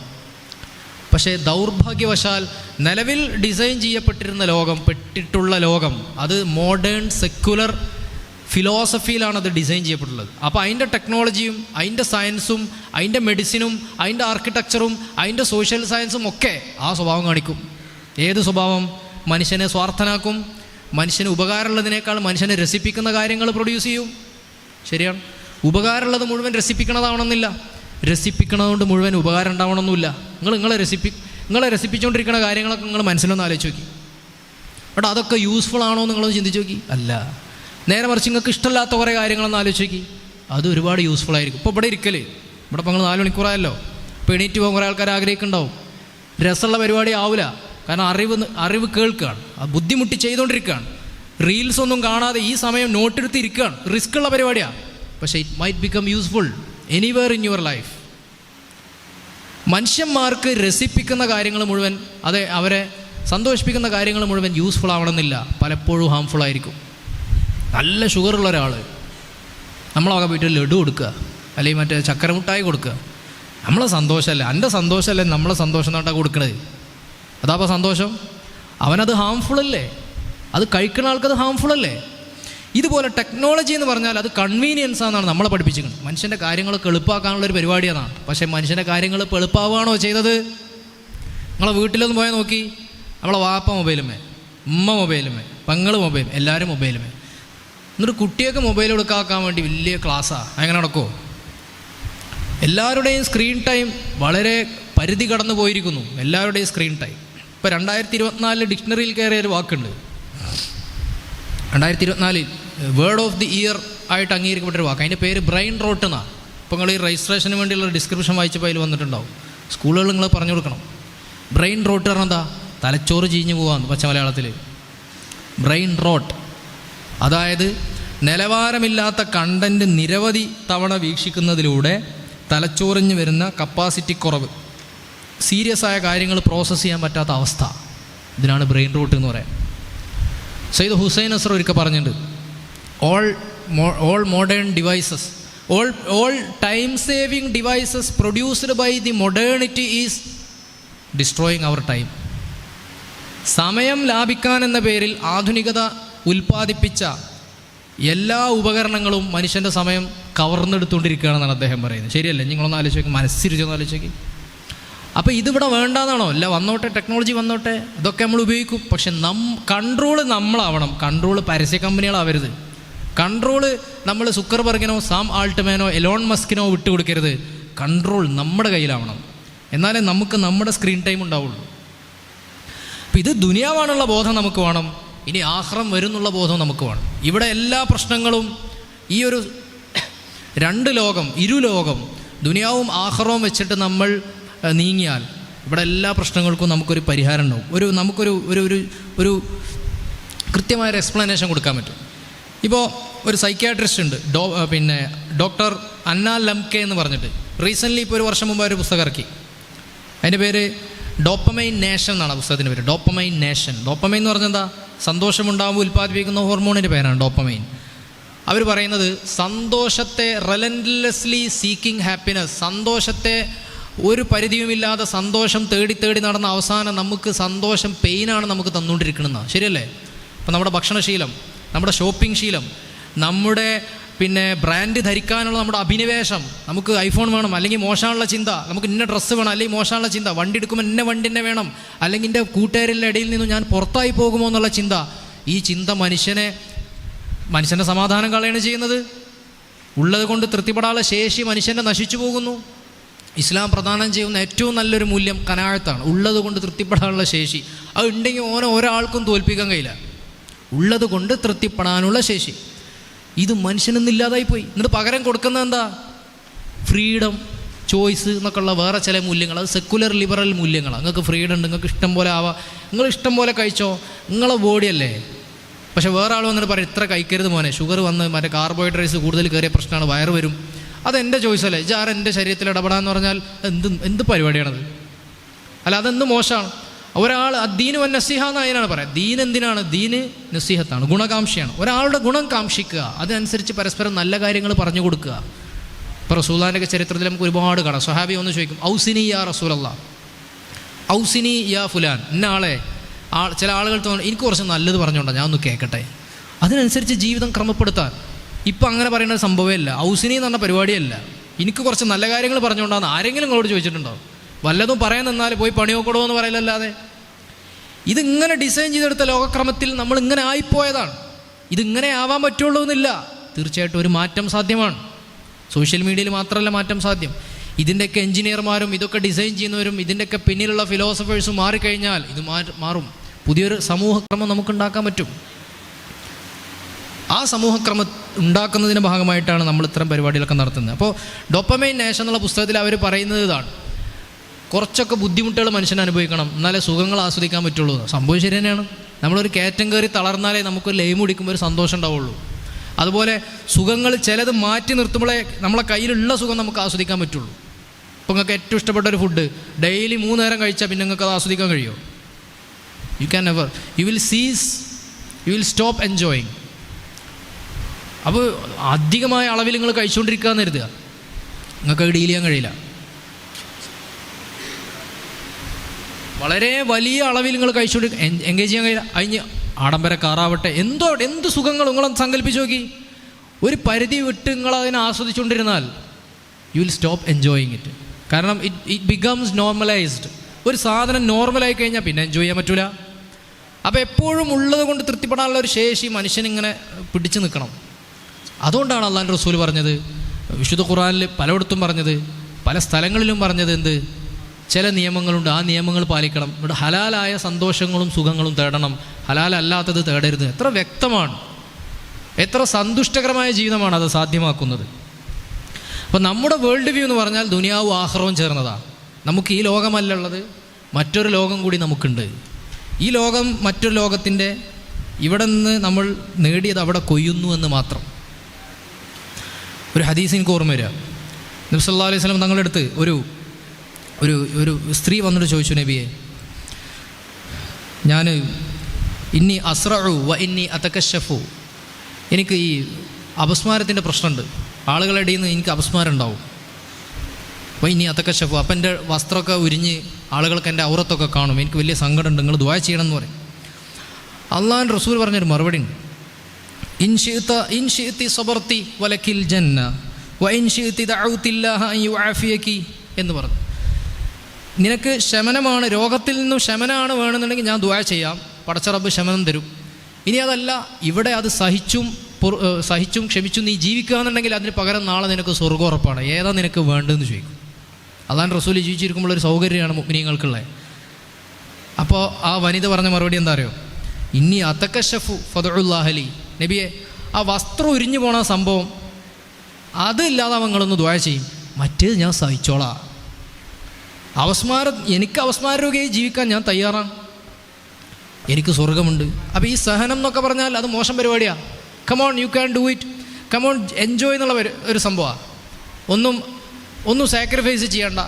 പക്ഷേ ദൗർഭാഗ്യവശാൽ നിലവിൽ ഡിസൈൻ ചെയ്യപ്പെട്ടിരുന്ന ലോകം പെട്ടിട്ടുള്ള ലോകം അത് മോഡേൺ സെക്യുലർ ഫിലോസഫിയിലാണ് അത് ഡിസൈൻ ചെയ്യപ്പെട്ടുള്ളത് അപ്പോൾ അതിന്റെ ടെക്നോളജിയും അതിന്റെ സയൻസും അതിന്റെ മെഡിസിനും അതിന്റെ ആർക്കിടെക്ചറും അതിന്റെ സോഷ്യൽ സയൻസും ഒക്കെ ആ സ്വഭാവം കാണിക്കും. ഏത് സ്വഭാവം? മനുഷ്യനെ സ്വാർത്ഥനാക്കും. മനുഷ്യന് ഉപകാരമുള്ളതിനേക്കാൾ മനുഷ്യനെ രസിപ്പിക്കുന്ന കാര്യങ്ങൾ പ്രൊഡ്യൂസ് ചെയ്യും. ശരിയാണ്. ഉപകാരമുള്ളത് മുഴുവൻ രസിപ്പിക്കണതാവണമെന്നില്ല രസിപ്പിക്കണതുകൊണ്ട് മുഴുവൻ ഉപകാരം ഉണ്ടാവണമെന്നില്ല. നിങ്ങൾ നിങ്ങളെ രസിപ്പി നിങ്ങളെ രസിപ്പിച്ചുകൊണ്ടിരിക്കുന്ന കാര്യങ്ങളൊക്കെ നിങ്ങൾ മനസ്സിലൊന്ന് ആലോചിച്ച് നോക്കി. എടാ അതൊക്കെ യൂസ്ഫുൾ ആണോ നിങ്ങളൊന്ന് ചിന്തിച്ച് നോക്കി. അല്ല. നേരെ മറിച്ച് നിങ്ങൾക്ക് ഇഷ്ടമില്ലാത്ത കുറേ കാര്യങ്ങളൊന്ന് ആലോചിച്ച് നോക്കി. അത് ഒരുപാട് യൂസ്ഫുൾ ആയിരിക്കും. ഇപ്പോൾ ഇവിടെ ഇരിക്കലേ. ഇവിടെ ഇപ്പോൾ നിങ്ങൾ നാല് മണിക്കൂറായല്ലോ. ഇപ്പോൾ എണീറ്റ് പോകാൻ കുറേ ആൾക്കാർ ആഗ്രഹിക്കുന്നുണ്ടാവും. രസമുള്ള പരിപാടി ആവില്ല കാരണം അറിവ് അറിവ് കേൾക്കുകയാണ്. ബുദ്ധിമുട്ടി ചെയ്തുകൊണ്ടിരിക്കുകയാണ് റീൽസ് ഒന്നും കാണാതെ ഈ സമയം നോട്ടെടുത്ത് ഇരിക്കുകയാണ്. റിസ്ക് ഉള്ള പരിപാടിയാണ് പക്ഷേ it might become useful anywhere in your life മനുഷ്യന്മാർക്ക് രസിപ്പിക്കുന്ന കാര്യങ്ങൾ മുഴുവൻ അതെ അവരെ സന്തോഷിപ്പിക്കുന്ന കാര്യങ്ങൾ മുഴുവൻ യൂസ്ഫുൾ ആവണമെന്നില്ല. പലപ്പോഴും ഹാംഫുൾ ആയിരിക്കും. നല്ല ഷുഗറുള്ള ഒരാൾ നമ്മളൊക്കെ പോയിട്ട് ലഡു കൊടുക്കുക അല്ലെങ്കിൽ മറ്റേ ചക്കരമുട്ടായി കൊടുക്കുക. നമ്മളെ സന്തോഷമല്ലേ? എന്റെ സന്തോഷമല്ലേ നമ്മളെ സന്തോഷം എന്നാട്ടാ കൊടുക്കണത്? അതാപ്പോൾ സന്തോഷം. അവനത് ഹാംഫുൾ അല്ലേ? അത് കഴിക്കുന്ന ആൾക്കത് ഹാംഫുൾ അല്ലേ? ഇതുപോലെ ടെക്നോളജി എന്ന് പറഞ്ഞാൽ അത് കൺവീനിയൻസ് ആണെന്നാണ് നമ്മളെ പഠിപ്പിച്ചിരിക്കുന്നത്. മനുഷ്യന്റെ കാര്യങ്ങളൊക്കെ എളുപ്പമാക്കാനുള്ള ഒരു പരിപാടിയാണ് പക്ഷേ മനുഷ്യന്റെ കാര്യങ്ങൾ എളുപ്പമാവാണോ ചെയ്തത്? നമ്മളെ വീട്ടിലൊന്ന് പോയാൽ നോക്കി. നമ്മളെ വാപ്പ മൊബൈലുമേ ഉമ്മ മൊബൈലുമേ പെങ്ങൾ മൊബൈൽ എല്ലാവരും മൊബൈലുമേ എന്നിട്ട് കുട്ടിയൊക്കെ മൊബൈൽ എടുക്കാക്കാൻ വേണ്ടി വലിയ ക്ലാസ്സാണ് അങ്ങനെ നടക്കുമോ എല്ലാവരുടെയും സ്ക്രീൻ ടൈം വളരെ പരിധി കടന്നു പോയിരിക്കുന്നു എല്ലാവരുടെയും സ്ക്രീൻ ടൈം ഇപ്പോൾ രണ്ടായിരത്തി ഇരുപത്തിനാലിൽ ഡിക്ഷണറിയിൽ കയറിയ ഒരു വാക്കുണ്ട്. രണ്ടായിരത്തി ഇരുപത്തിനാലിൽ വേർഡ് ഓഫ് ദി ഇയർ ആയിട്ട് അംഗീകരിക്കപ്പെട്ട ഒരു വാക്ക്. അതിന്റെ പേര് ബ്രെയിൻ റോട്ട് എന്നാണ് ഇപ്പോൾ നിങ്ങൾ ഈ രജിസ്ട്രേഷന് വേണ്ടിയുള്ള ഡിസ്ക്രിപ്ഷൻ വായിച്ചപ്പോൾ അതിൽ വന്നിട്ടുണ്ടാവും. സ്കൂളുകൾ നിങ്ങൾ പറഞ്ഞു കൊടുക്കണം. ബ്രെയിൻ റോട്ട് പറഞ്ഞാൽ എന്താ? തലച്ചോറ് ചീഞ്ഞു പോകാമെന്ന് പച്ച മലയാളത്തിൽ ബ്രെയിൻ റോട്ട്. അതായത് നിലവാരമില്ലാത്ത കണ്ടന്റ് നിരവധി തവണ വീക്ഷിക്കുന്നതിലൂടെ തലച്ചോറിഞ്ഞ് വരുന്ന കപ്പാസിറ്റി കുറവ്. സീരിയസ് ആയ കാര്യങ്ങൾ പ്രോസസ്സ് ചെയ്യാൻ പറ്റാത്ത അവസ്ഥ. ഇതിനാണ് ബ്രെയിൻ റോട്ട് എന്ന് പറയാം. സയ്യിദ് ഹുസൈൻ അസർ ഒരിക്കൽ പറഞ്ഞിട്ടുണ്ട് all all modern devices all all time saving devices produced by the modernity is destroying our time സമയം ലാഭിക്കാൻ എന്ന പേരിൽ ആധുനികത ഉൽപ്പാദിപ്പിച്ച എല്ലാ ഉപകരണങ്ങളും മനുഷ്യന്റെ സമയം കവർന്നെടുത്തുകൊണ്ടിരിക്കുകയാണെന്നാണ് അദ്ദേഹം പറയുന്നത്. ശരിയല്ലേ? നിങ്ങളൊന്ന് ആലോചിക്കും മനസ്സിരിച്ചൊന്ന് ആലോചിച്ച് അപ്പോൾ ഇതിവിടെ വേണ്ടാന്നാണോ? അല്ല വന്നോട്ടെ ടെക്നോളജി വന്നോട്ടെ ഇതൊക്കെ നമ്മൾ ഉപയോഗിക്കും. പക്ഷെ നം കൺട്രോൾ നമ്മളാവണം. കൺട്രോൾ പരസ്യ കമ്പനികളാവരുത്. കൺട്രോൾ നമ്മൾ സുക്കർബർഗിനോ സാം ആൾട്ട്മാനോ എലോൺ മസ്കിനോ വിട്ടുകൊടുക്കരുത്. കൺട്രോൾ നമ്മുടെ കയ്യിലാവണം. എന്നാലേ നമുക്ക് നമ്മുടെ സ്ക്രീൻ ടൈം ഉണ്ടാവുള്ളൂ. അപ്പം ഇത് ദുനിയാവാണുള്ള ബോധം നമുക്ക് വേണം. ഇനി ആഹ്റം വരുന്നുള്ള ബോധം നമുക്ക് വേണം. ഇവിടെ എല്ലാ പ്രശ്നങ്ങളും ഈ ഒരു രണ്ട് ലോകം ഇരു ലോകം ദുനിയാവും ആഹ്റവും വെച്ചിട്ട് നമ്മൾ നീങ്ങിയാൽ ഇവിടെ എല്ലാ പ്രശ്നങ്ങൾക്കും നമുക്കൊരു പരിഹാരം ഉണ്ടാവും. ഒരു നമുക്കൊരു ഒരു ഒരു ഒരു കൃത്യമായ ഒരു എക്സ്പ്ലനേഷൻ കൊടുക്കാൻ പറ്റും. ഇപ്പോൾ ഒരു സൈക്യാട്രിസ്റ്റ് ഉണ്ട് ഡോ പിന്നെ ഡോക്ടർ അന്ന ലംകെ എന്ന് പറഞ്ഞിട്ട്. റീസെന്റ്ലി ഇപ്പോൾ ഒരു വർഷം മുമ്പ് ഒരു പുസ്തകം ഇറക്കി. അതിന്റെ പേര് ഡോപ്പമൈൻ നേഷൻ എന്നാണ് പുസ്തകത്തിന്റെ പേര്. ഡോപ്പമൈൻ നേഷൻ ഡോപ്പമൈൻ എന്ന് പറഞ്ഞാൽ സന്തോഷമുണ്ടാകുമ്പോൾ ഉൽപ്പാദിപ്പിക്കുന്ന ഹോർമോണിന്റെ പേരാണ് ഡോപ്പമൈൻ അവർ പറയുന്നത് സന്തോഷത്തെ റെലൻലെസ്ലി സീക്കിംഗ് ഹാപ്പിനെസ് സന്തോഷത്തെ ഒരു പരിധിയുമില്ലാതെ സന്തോഷം തേടി തേടി നടന്ന അവസാനം നമുക്ക് സന്തോഷം പെയിനാണ് നമുക്ക് തന്നുകൊണ്ടിരിക്കുന്നത്. ശരിയല്ലേ? അപ്പം നമ്മുടെ ഭക്ഷണശീലം നമ്മുടെ ഷോപ്പിംഗ് ശീലം നമ്മുടെ പിന്നെ ബ്രാൻഡ് ധരിക്കാനുള്ള നമ്മുടെ അഭിനിവേശം നമുക്ക് ഐഫോൺ വേണം അല്ലെങ്കിൽ മോശമുള്ള ചിന്ത നമുക്ക് ഇന്ന ഡ്രസ്സ് വേണം അല്ലെങ്കിൽ മോശമുള്ള ചിന്ത വണ്ടി എടുക്കുമ്പോൾ ഇന്ന വണ്ടി തന്നെ വേണം അല്ലെങ്കിൽ എന്റെ കൂട്ടുകാരിലെ ഇടയിൽ നിന്നും ഞാൻ പുറത്തായി പോകുമോ എന്നുള്ള ചിന്ത. ഈ ചിന്ത മനുഷ്യനെ മനുഷ്യന്റെ സമാധാനം കളയാണ് ചെയ്യുന്നത്. ഉള്ളത് കൊണ്ട് തൃപ്തിപ്പെടാനുള്ള ശേഷി മനുഷ്യന്റെ നശിച്ചു പോകുന്നു. ഇസ്ലാം പ്രദാനം ചെയ്യുന്ന ഏറ്റവും നല്ലൊരു മൂല്യം കനാഴത്താണ്. ഉള്ളത് കൊണ്ട് തൃപ്തിപ്പെടാനുള്ള ശേഷി. അത് ഉണ്ടെങ്കിൽ ഓരോ ഒരാൾക്കും തോൽപ്പിക്കാൻ കഴിയില്ല. ഉള്ളത് കൊണ്ട് തൃപ്തിപ്പെടാനുള്ള ശേഷി. ഇത് മനുഷ്യനൊന്നും ഇല്ലാതായി പോയി. എന്നിട്ട് പകരം കൊടുക്കുന്നത് എന്താ? ഫ്രീഡം ചോയ്സ് എന്നൊക്കെയുള്ള വേറെ ചില മൂല്യങ്ങൾ. അത് സെക്കുലർ ലിബറൽ മൂല്യങ്ങളാണ് നിങ്ങൾക്ക് ഫ്രീഡം ഉണ്ട് നിങ്ങൾക്ക് ഇഷ്ടം പോലെ ആവാം. നിങ്ങൾ ഇഷ്ടം പോലെ കഴിച്ചോ? നിങ്ങളെ ബോഡിയല്ലേ? പക്ഷേ വേറെ ആൾ വന്നിട്ട് പറയും ഇത്ര കഴിക്കരുത് മോനെ. ഷുഗർ വന്ന് മറ്റേ കാർബോഹൈഡ്രേറ്റ്സ് കൂടുതൽ കയറിയ പ്രശ്നമാണ് വയറ് വരും. അത് എന്റെ ചോയ്സ് അല്ലേ ഇജാർ എന്റെ ശരീരത്തിൽ ഇടപെടാന്ന് പറഞ്ഞാൽ എന്ത് എന്ത് പരിപാടിയാണത്? അല്ല അതെന്ത് മോശമാണ്? ഒരാൾ ദീന് വൻ നസിഹ എന്ന് അതിനാണ് ദീൻ എന്തിനാണ്? ദീന് നസിഹത്താണ് ഗുണകാംക്ഷയാണ്. ഒരാളുടെ ഗുണം കാംക്ഷിക്കുക അതിനനുസരിച്ച് പരസ്പരം നല്ല കാര്യങ്ങൾ പറഞ്ഞു കൊടുക്കുക. ഇപ്പോൾ റസൂലാന്റെ ചരിത്രത്തിൽ നമുക്ക് ഒരുപാട് കാണാം. സ്വഹാബി ഒന്ന് ചോദിക്കും ഔസിനി യാ റസൂലല്ല? ഔസിനി യാ ഫുലാൻ. ഇന്ന ആളെ ആ ചില ആളുകൾ തോന്നുന്നു എനിക്ക് കുറച്ച് നല്ലത് പറഞ്ഞുകൊണ്ടാണ് ഞാൻ ഒന്ന് കേൾക്കട്ടെ അതിനനുസരിച്ച് ജീവിതം ക്രമപ്പെടുത്താൻ. ഇപ്പം അങ്ങനെ പറയുന്ന ഒരു സംഭവമേ ഔസിനി എന്ന് പറഞ്ഞ പരിപാടിയല്ല. എനിക്ക് കുറച്ച് നല്ല കാര്യങ്ങൾ പറഞ്ഞുകൊണ്ടാണ് ആരെങ്കിലും നിങ്ങളോട് ചോദിച്ചിട്ടുണ്ടോ? വല്ലതും പറയാൻ നിന്നാൽ പോയി പണിയോക്കടോ എന്ന് പറയലല്ലാതെ. ഇതിങ്ങനെ ഡിസൈൻ ചെയ്തെടുത്ത ലോകക്രമത്തിൽ നമ്മൾ ഇങ്ങനെ ആയിപ്പോയതാണ്. ഇതിങ്ങനെ ആവാൻ പറ്റുള്ളൂ എന്നില്ല. തീർച്ചയായിട്ടും ഒരു മാറ്റം സാധ്യമാണ്. സോഷ്യൽ മീഡിയയിൽ മാത്രമല്ല മാറ്റം സാധ്യം. ഇതിന്റെയൊക്കെ എഞ്ചിനീയർമാരും ഇതൊക്കെ ഡിസൈൻ ചെയ്യുന്നവരും ഇതിന്റെയൊക്കെ പിന്നിലുള്ള ഫിലോസഫേഴ്സും മാറിക്കഴിഞ്ഞാൽ ഇത് മാറും. പുതിയൊരു സമൂഹക്രമം നമുക്കുണ്ടാക്കാൻ പറ്റും. ആ സമൂഹക്രമം ഉണ്ടാക്കുന്നതിന്റെ ഭാഗമായിട്ടാണ് നമ്മൾ ഇത്തരം പരിപാടികളൊക്കെ നടത്തുന്നത്. അപ്പോൾ ഡൊപ്പമൈൻ നേഷൻ എന്നുള്ള പുസ്തകത്തിൽ അവർ പറയുന്നത് ഇതാണ്. കുറച്ചൊക്കെ ബുദ്ധിമുട്ടുകൾ മനുഷ്യൻ അനുഭവിക്കണം. എന്നാലേ സുഖങ്ങൾ ആസ്വദിക്കാൻ പറ്റുള്ളൂ. സംഭവം ശരി തന്നെയാണ്. നമ്മളൊരു കയറ്റം കയറി തളർന്നാലേ നമുക്കൊരു ലൈം കുടിക്കുമ്പോൾ ഒരു സന്തോഷം ഉണ്ടാവുള്ളൂ. അതുപോലെ സുഖങ്ങൾ ചിലത് മാറ്റി നിർത്തുമ്പോഴേ നമ്മളെ കയ്യിലുള്ള സുഖം നമുക്ക് ആസ്വദിക്കാൻ പറ്റുള്ളൂ. ഇപ്പോൾ നിങ്ങൾക്ക് ഏറ്റവും ഇഷ്ടപ്പെട്ട ഒരു ഫുഡ് ഡെയിലി മൂന്ന് നേരം കഴിച്ചാൽ പിന്നെ നിങ്ങൾക്ക് അത് ആസ്വദിക്കാൻ കഴിയുമോ you can never you will cease you will stop enjoying അപ്പോൾ അധികമായ അളവിൽ നിങ്ങൾ കഴിച്ചുകൊണ്ടിരിക്കുക എന്ന് കരുതുക. നിങ്ങൾക്ക് ഡീൽ ചെയ്യാൻ കഴിയില്ല. വളരെ വലിയ അളവിൽ നിങ്ങൾ കഴിച്ചുകൊണ്ട് എൻഗേജ് ചെയ്യാൻ കഴിയില്ല. അതിന് ആഡംബര കാറാവട്ടെ. എന്തോ എന്ത് സുഖങ്ങൾ നിങ്ങളൊന്ന് സങ്കല്പിച്ച് നോക്കി. ഒരു പരിധി വിട്ട് നിങ്ങൾ അതിനെ ആസ്വദിച്ചുകൊണ്ടിരുന്നാൽ you will stop enjoying it കാരണം ഇറ്റ് ഇറ്റ് ബിക്കംസ് നോർമലൈസ്ഡ് ഒരു സാധനം നോർമലായി കഴിഞ്ഞാൽ പിന്നെ എൻജോയ് ചെയ്യാൻ പറ്റൂല. അപ്പോൾ എപ്പോഴും ഉള്ളത് കൊണ്ട് തൃപ്തിപ്പെടാനുള്ള ഒരു ശേഷി മനുഷ്യനിങ്ങനെ പിടിച്ചു നിൽക്കണം അതുകൊണ്ടാണ് അള്ളാൻ റസൂൽ പറഞ്ഞത്. വിശുദ്ധ ഖുറാനിൽ പലയിടത്തും പറഞ്ഞത്. പല സ്ഥലങ്ങളിലും പറഞ്ഞത് എന്ത്? ചില നിയമങ്ങളുണ്ട്. ആ നിയമങ്ങൾ പാലിക്കണം. ഇവിടെ ഹലാലായ സന്തോഷങ്ങളും സുഖങ്ങളും തേടണം. ഹലാലല്ലാത്തത് തേടരുത്. എത്ര വ്യക്തമാണ്. എത്ര സന്തുഷ്ടകരമായ ജീവിതമാണ് അത് സാധ്യമാക്കുന്നത്. അപ്പോൾ നമ്മുടെ വേൾഡ് വ്യൂ എന്ന് പറഞ്ഞാൽ ദുനിയാവും ആഹ്റവും ചേർന്നതാണ്. നമുക്ക് ഈ ലോകമല്ല ഉള്ളത്. മറ്റൊരു ലോകം കൂടി നമുക്കുണ്ട്. ഈ ലോകം മറ്റൊരു ലോകത്തിന്റെ ഇവിടെ നിന്ന് നമ്മൾ നേടിയത് അവിടെ കൊയ്യുന്നു എന്ന് മാത്രം. ഒരു ഹദീസ് എനിക്ക് ഓർമ്മ വരിക. നബി സല്ലാ അലൈഹി സ്വലം തങ്ങളുടെ അടുത്ത് ഒരു ഒരു ഒരു സ്ത്രീ വന്നിട്ട് ചോദിച്ചു നബിയെ ഞാൻ ഇന്നി അസ്രഉ വ ഇന്നി അതക്കഷഫു എനിക്ക് ഈ അപസ്മാരത്തിന്റെ പ്രശ്നമുണ്ട്. ആളുകളുടെ ഇടയിൽ നിന്ന് എനിക്ക് അപസ്മാരം ഉണ്ടാവും. അപ്പോൾ ഇനി അതക്കഷഫു അപ്പം എന്റെ വസ്ത്രമൊക്കെ ഉരിഞ്ഞ് ആളുകൾക്ക് എന്റെ ഔറത്തൊക്കെ കാണും. എനിക്ക് വലിയ സങ്കടമുണ്ട്. നിങ്ങൾ ദ്വായ ചെയ്യണം എന്ന് പറയും. അള്ളാഹൻ റസൂൽ പറഞ്ഞൊരു മറുപടി ഉണ്ട്. ജന്ന വ എന്ന് പറഞ്ഞു. നിനക്ക് ശമനമാണ് രോഗത്തിൽ നിന്നും ശമനമാണ് വേണമെന്നുണ്ടെങ്കിൽ ഞാൻ ദുവാ ചെയ്യാം. പടച്ചറബ് ശമനം തരും. ഇനി അതല്ല ഇവിടെ അത് സഹിച്ചും സഹിച്ചും ക്ഷമിച്ചും നീ ജീവിക്കുക എന്നുണ്ടെങ്കിൽ അതിന് പകരം നാളെ നിനക്ക് സ്വർഗം ഉറപ്പാണ്. ഏതാ നിനക്ക് വേണ്ടതെന്ന് ചോദിക്കും. അതാണ് റസൂലി ജീവിച്ചിരിക്കുമ്പോൾ ഒരു സൗകര്യമാണ് മുഗ്നീങ്ങൾക്കുള്ളത് അപ്പോൾ ആ വനിത പറഞ്ഞ മറുപടി എന്താ അറിയോ? ഇനി അതക്കഷഫു ഫതുല്ലാഹലി നബിയെ ആ വസ്ത്രം ഉരിഞ്ഞു പോണ സംഭവം അതില്ലാതെ അവങ്ങളൊന്ന് ദ്വായ ചെയ്യും. മറ്റേത് ഞാൻ സഹിച്ചോളാം. അവസ്മാര എനിക്ക് അവസ്മാര രോഗിയായി ജീവിക്കാൻ ഞാൻ തയ്യാറാണ്. എനിക്ക് സ്വർഗമുണ്ട് അപ്പോൾ ഈ സഹനം എന്നൊക്കെ പറഞ്ഞാൽ അത് മോശം പരിപാടിയാണ് come on you can do it come on enjoy എന്നുള്ള ഒരു സംഭവമാണ് ഒന്നും ഒന്നും സാക്രിഫൈസ് ചെയ്യണ്ട.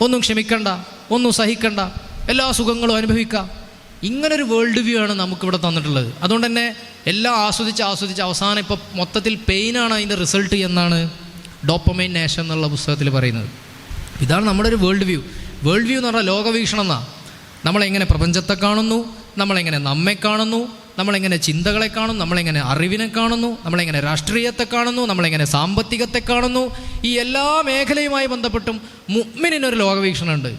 ഒന്നും ക്ഷമിക്കണ്ട. ഒന്നും സഹിക്കണ്ട. എല്ലാ സുഖങ്ങളും അനുഭവിക്കാം. ഇങ്ങനൊരു വേൾഡ് വ്യൂ ആണ് നമുക്കിവിടെ തന്നിട്ടുള്ളത്. അതുകൊണ്ട് തന്നെ എല്ലാം ആസ്വദിച്ച് ആസ്വദിച്ച് അവസാനം ഇപ്പോൾ മൊത്തത്തിൽ പെയിനാണ് അതിന്റെ റിസൾട്ട് എന്നാണ് ഡോപ്പമൈൻ നേഷൻ എന്നുള്ള പുസ്തകത്തിൽ പറയുന്നത്. ഇതാണ് നമ്മുടെ ഒരു വേൾഡ് വ്യൂ വേൾഡ് വ്യൂ എന്ന് പറഞ്ഞാൽ ലോകവീക്ഷണം എന്നാ. നമ്മളെങ്ങനെ പ്രപഞ്ചത്തെ കാണുന്നു നമ്മളെങ്ങനെ നമ്മെ കാണുന്നു നമ്മളെങ്ങനെ ചിന്തകളെ കാണുന്നു നമ്മളെങ്ങനെ അറിവിനെ കാണുന്നു നമ്മളെങ്ങനെ രാഷ്ട്രീയത്തെ കാണുന്നു നമ്മളെങ്ങനെ സാമ്പത്തികത്തെ കാണുന്നു ഈ എല്ലാ മേഖലയുമായി ബന്ധപ്പെട്ടും മുഗ്മിനൊരു ലോകവീക്ഷണമുണ്ട്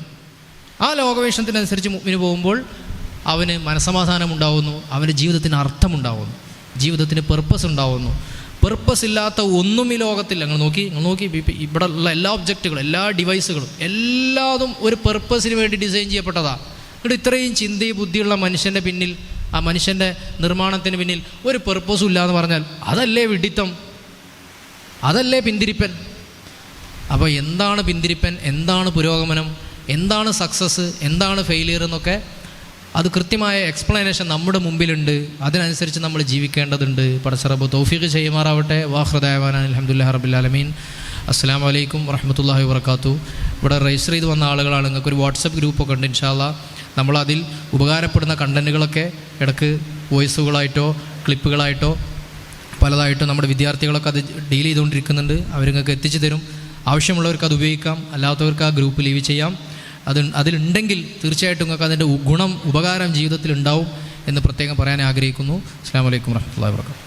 ആ ലോകവീക്ഷണത്തിനനുസരിച്ച് മുഗ്മിന് പോകുമ്പോൾ അവന് മനസമാധാനം ഉണ്ടാവുന്നു അവന്റെ ജീവിതത്തിന് അർത്ഥമുണ്ടാവുന്നു ജീവിതത്തിന് പെർപ്പസ് ഉണ്ടാവുന്നു. പെർപ്പസ് ഇല്ലാത്ത ഒന്നും ഈ ലോകത്തില്ല. നിങ്ങൾ നോക്കി നിങ്ങൾ നോക്കി ഇവിടെ ഉള്ള എല്ലാ ഒബ്ജക്റ്റുകളും എല്ലാ ഡിവൈസുകളും എല്ലാതും ഒരു പെർപ്പസിന് വേണ്ടി ഡിസൈൻ ചെയ്യപ്പെട്ടതാണ് ഇവിടെ ഇത്രയും ചിന്തയും ബുദ്ധിയുള്ള മനുഷ്യന്റെ പിന്നിൽ ആ മനുഷ്യന്റെ നിർമ്മാണത്തിന് പിന്നിൽ ഒരു പെർപ്പസും ഇല്ല എന്ന് പറഞ്ഞാൽ അതല്ലേ വിഡിത്തം? അതല്ലേ പിന്തിരിപ്പൻ? അപ്പോൾ എന്താണ് പിന്തിരിപ്പൻ? എന്താണ് പുരോഗമനം? എന്താണ് സക്സസ് എന്താണ് ഫെയിലിയർ എന്നൊക്കെ അത് കൃത്യമായ എക്സ്പ്ലനേഷൻ നമ്മുടെ മുമ്പിലുണ്ട്. അതിനനുസരിച്ച് നമ്മൾ ജീവിക്കേണ്ടതുണ്ട്. പടസറബ് തൗഫീഖ് ചെയ്യുമാറാവട്ടെ. വാഹൃദായവാൻ അലഹമുല്ലാ റബുല്ലാലമീൻ അസ്സാം വലൈക്കും വറഹമത്തല്ലാഹി വർക്കാത്തു ഇവിടെ രജിസ്റ്റർ ചെയ്ത് വന്ന ആളുകളാണ്. നിങ്ങൾക്ക് ഒരു വാട്സപ്പ് ഗ്രൂപ്പൊക്കെ ഉണ്ട് ഇൻഷാല്ല നമ്മളതിൽ ഉപകാരപ്പെടുന്ന കണ്ടന്റുകളൊക്കെ ഇടയ്ക്ക് വോയിസുകളായിട്ടോ ക്ലിപ്പുകളായിട്ടോ പലതായിട്ടോ നമ്മുടെ വിദ്യാർത്ഥികളൊക്കെ അത് ഡീൽ ചെയ്തുകൊണ്ടിരിക്കുന്നുണ്ട്. അവർ നിങ്ങൾക്ക് എത്തിച്ചു തരും. ആവശ്യമുള്ളവർക്ക് അത് ഉപയോഗിക്കാം. അല്ലാത്തവർക്ക് ആ ഗ്രൂപ്പ് ലീവ് ചെയ്യാം. അത് അതിലുണ്ടെങ്കിൽ തീർച്ചയായിട്ടും നിങ്ങൾക്ക് അതിന്റെ ഗുണം ഉപകാരം ജീവിതത്തിൽ ഉണ്ടാവും എന്ന് പ്രത്യേകം പറയാൻ ആഗ്രഹിക്കുന്നു. അസ്സാം വലൈക്കും വർഹമുല്ലാ വർക്കാത്തു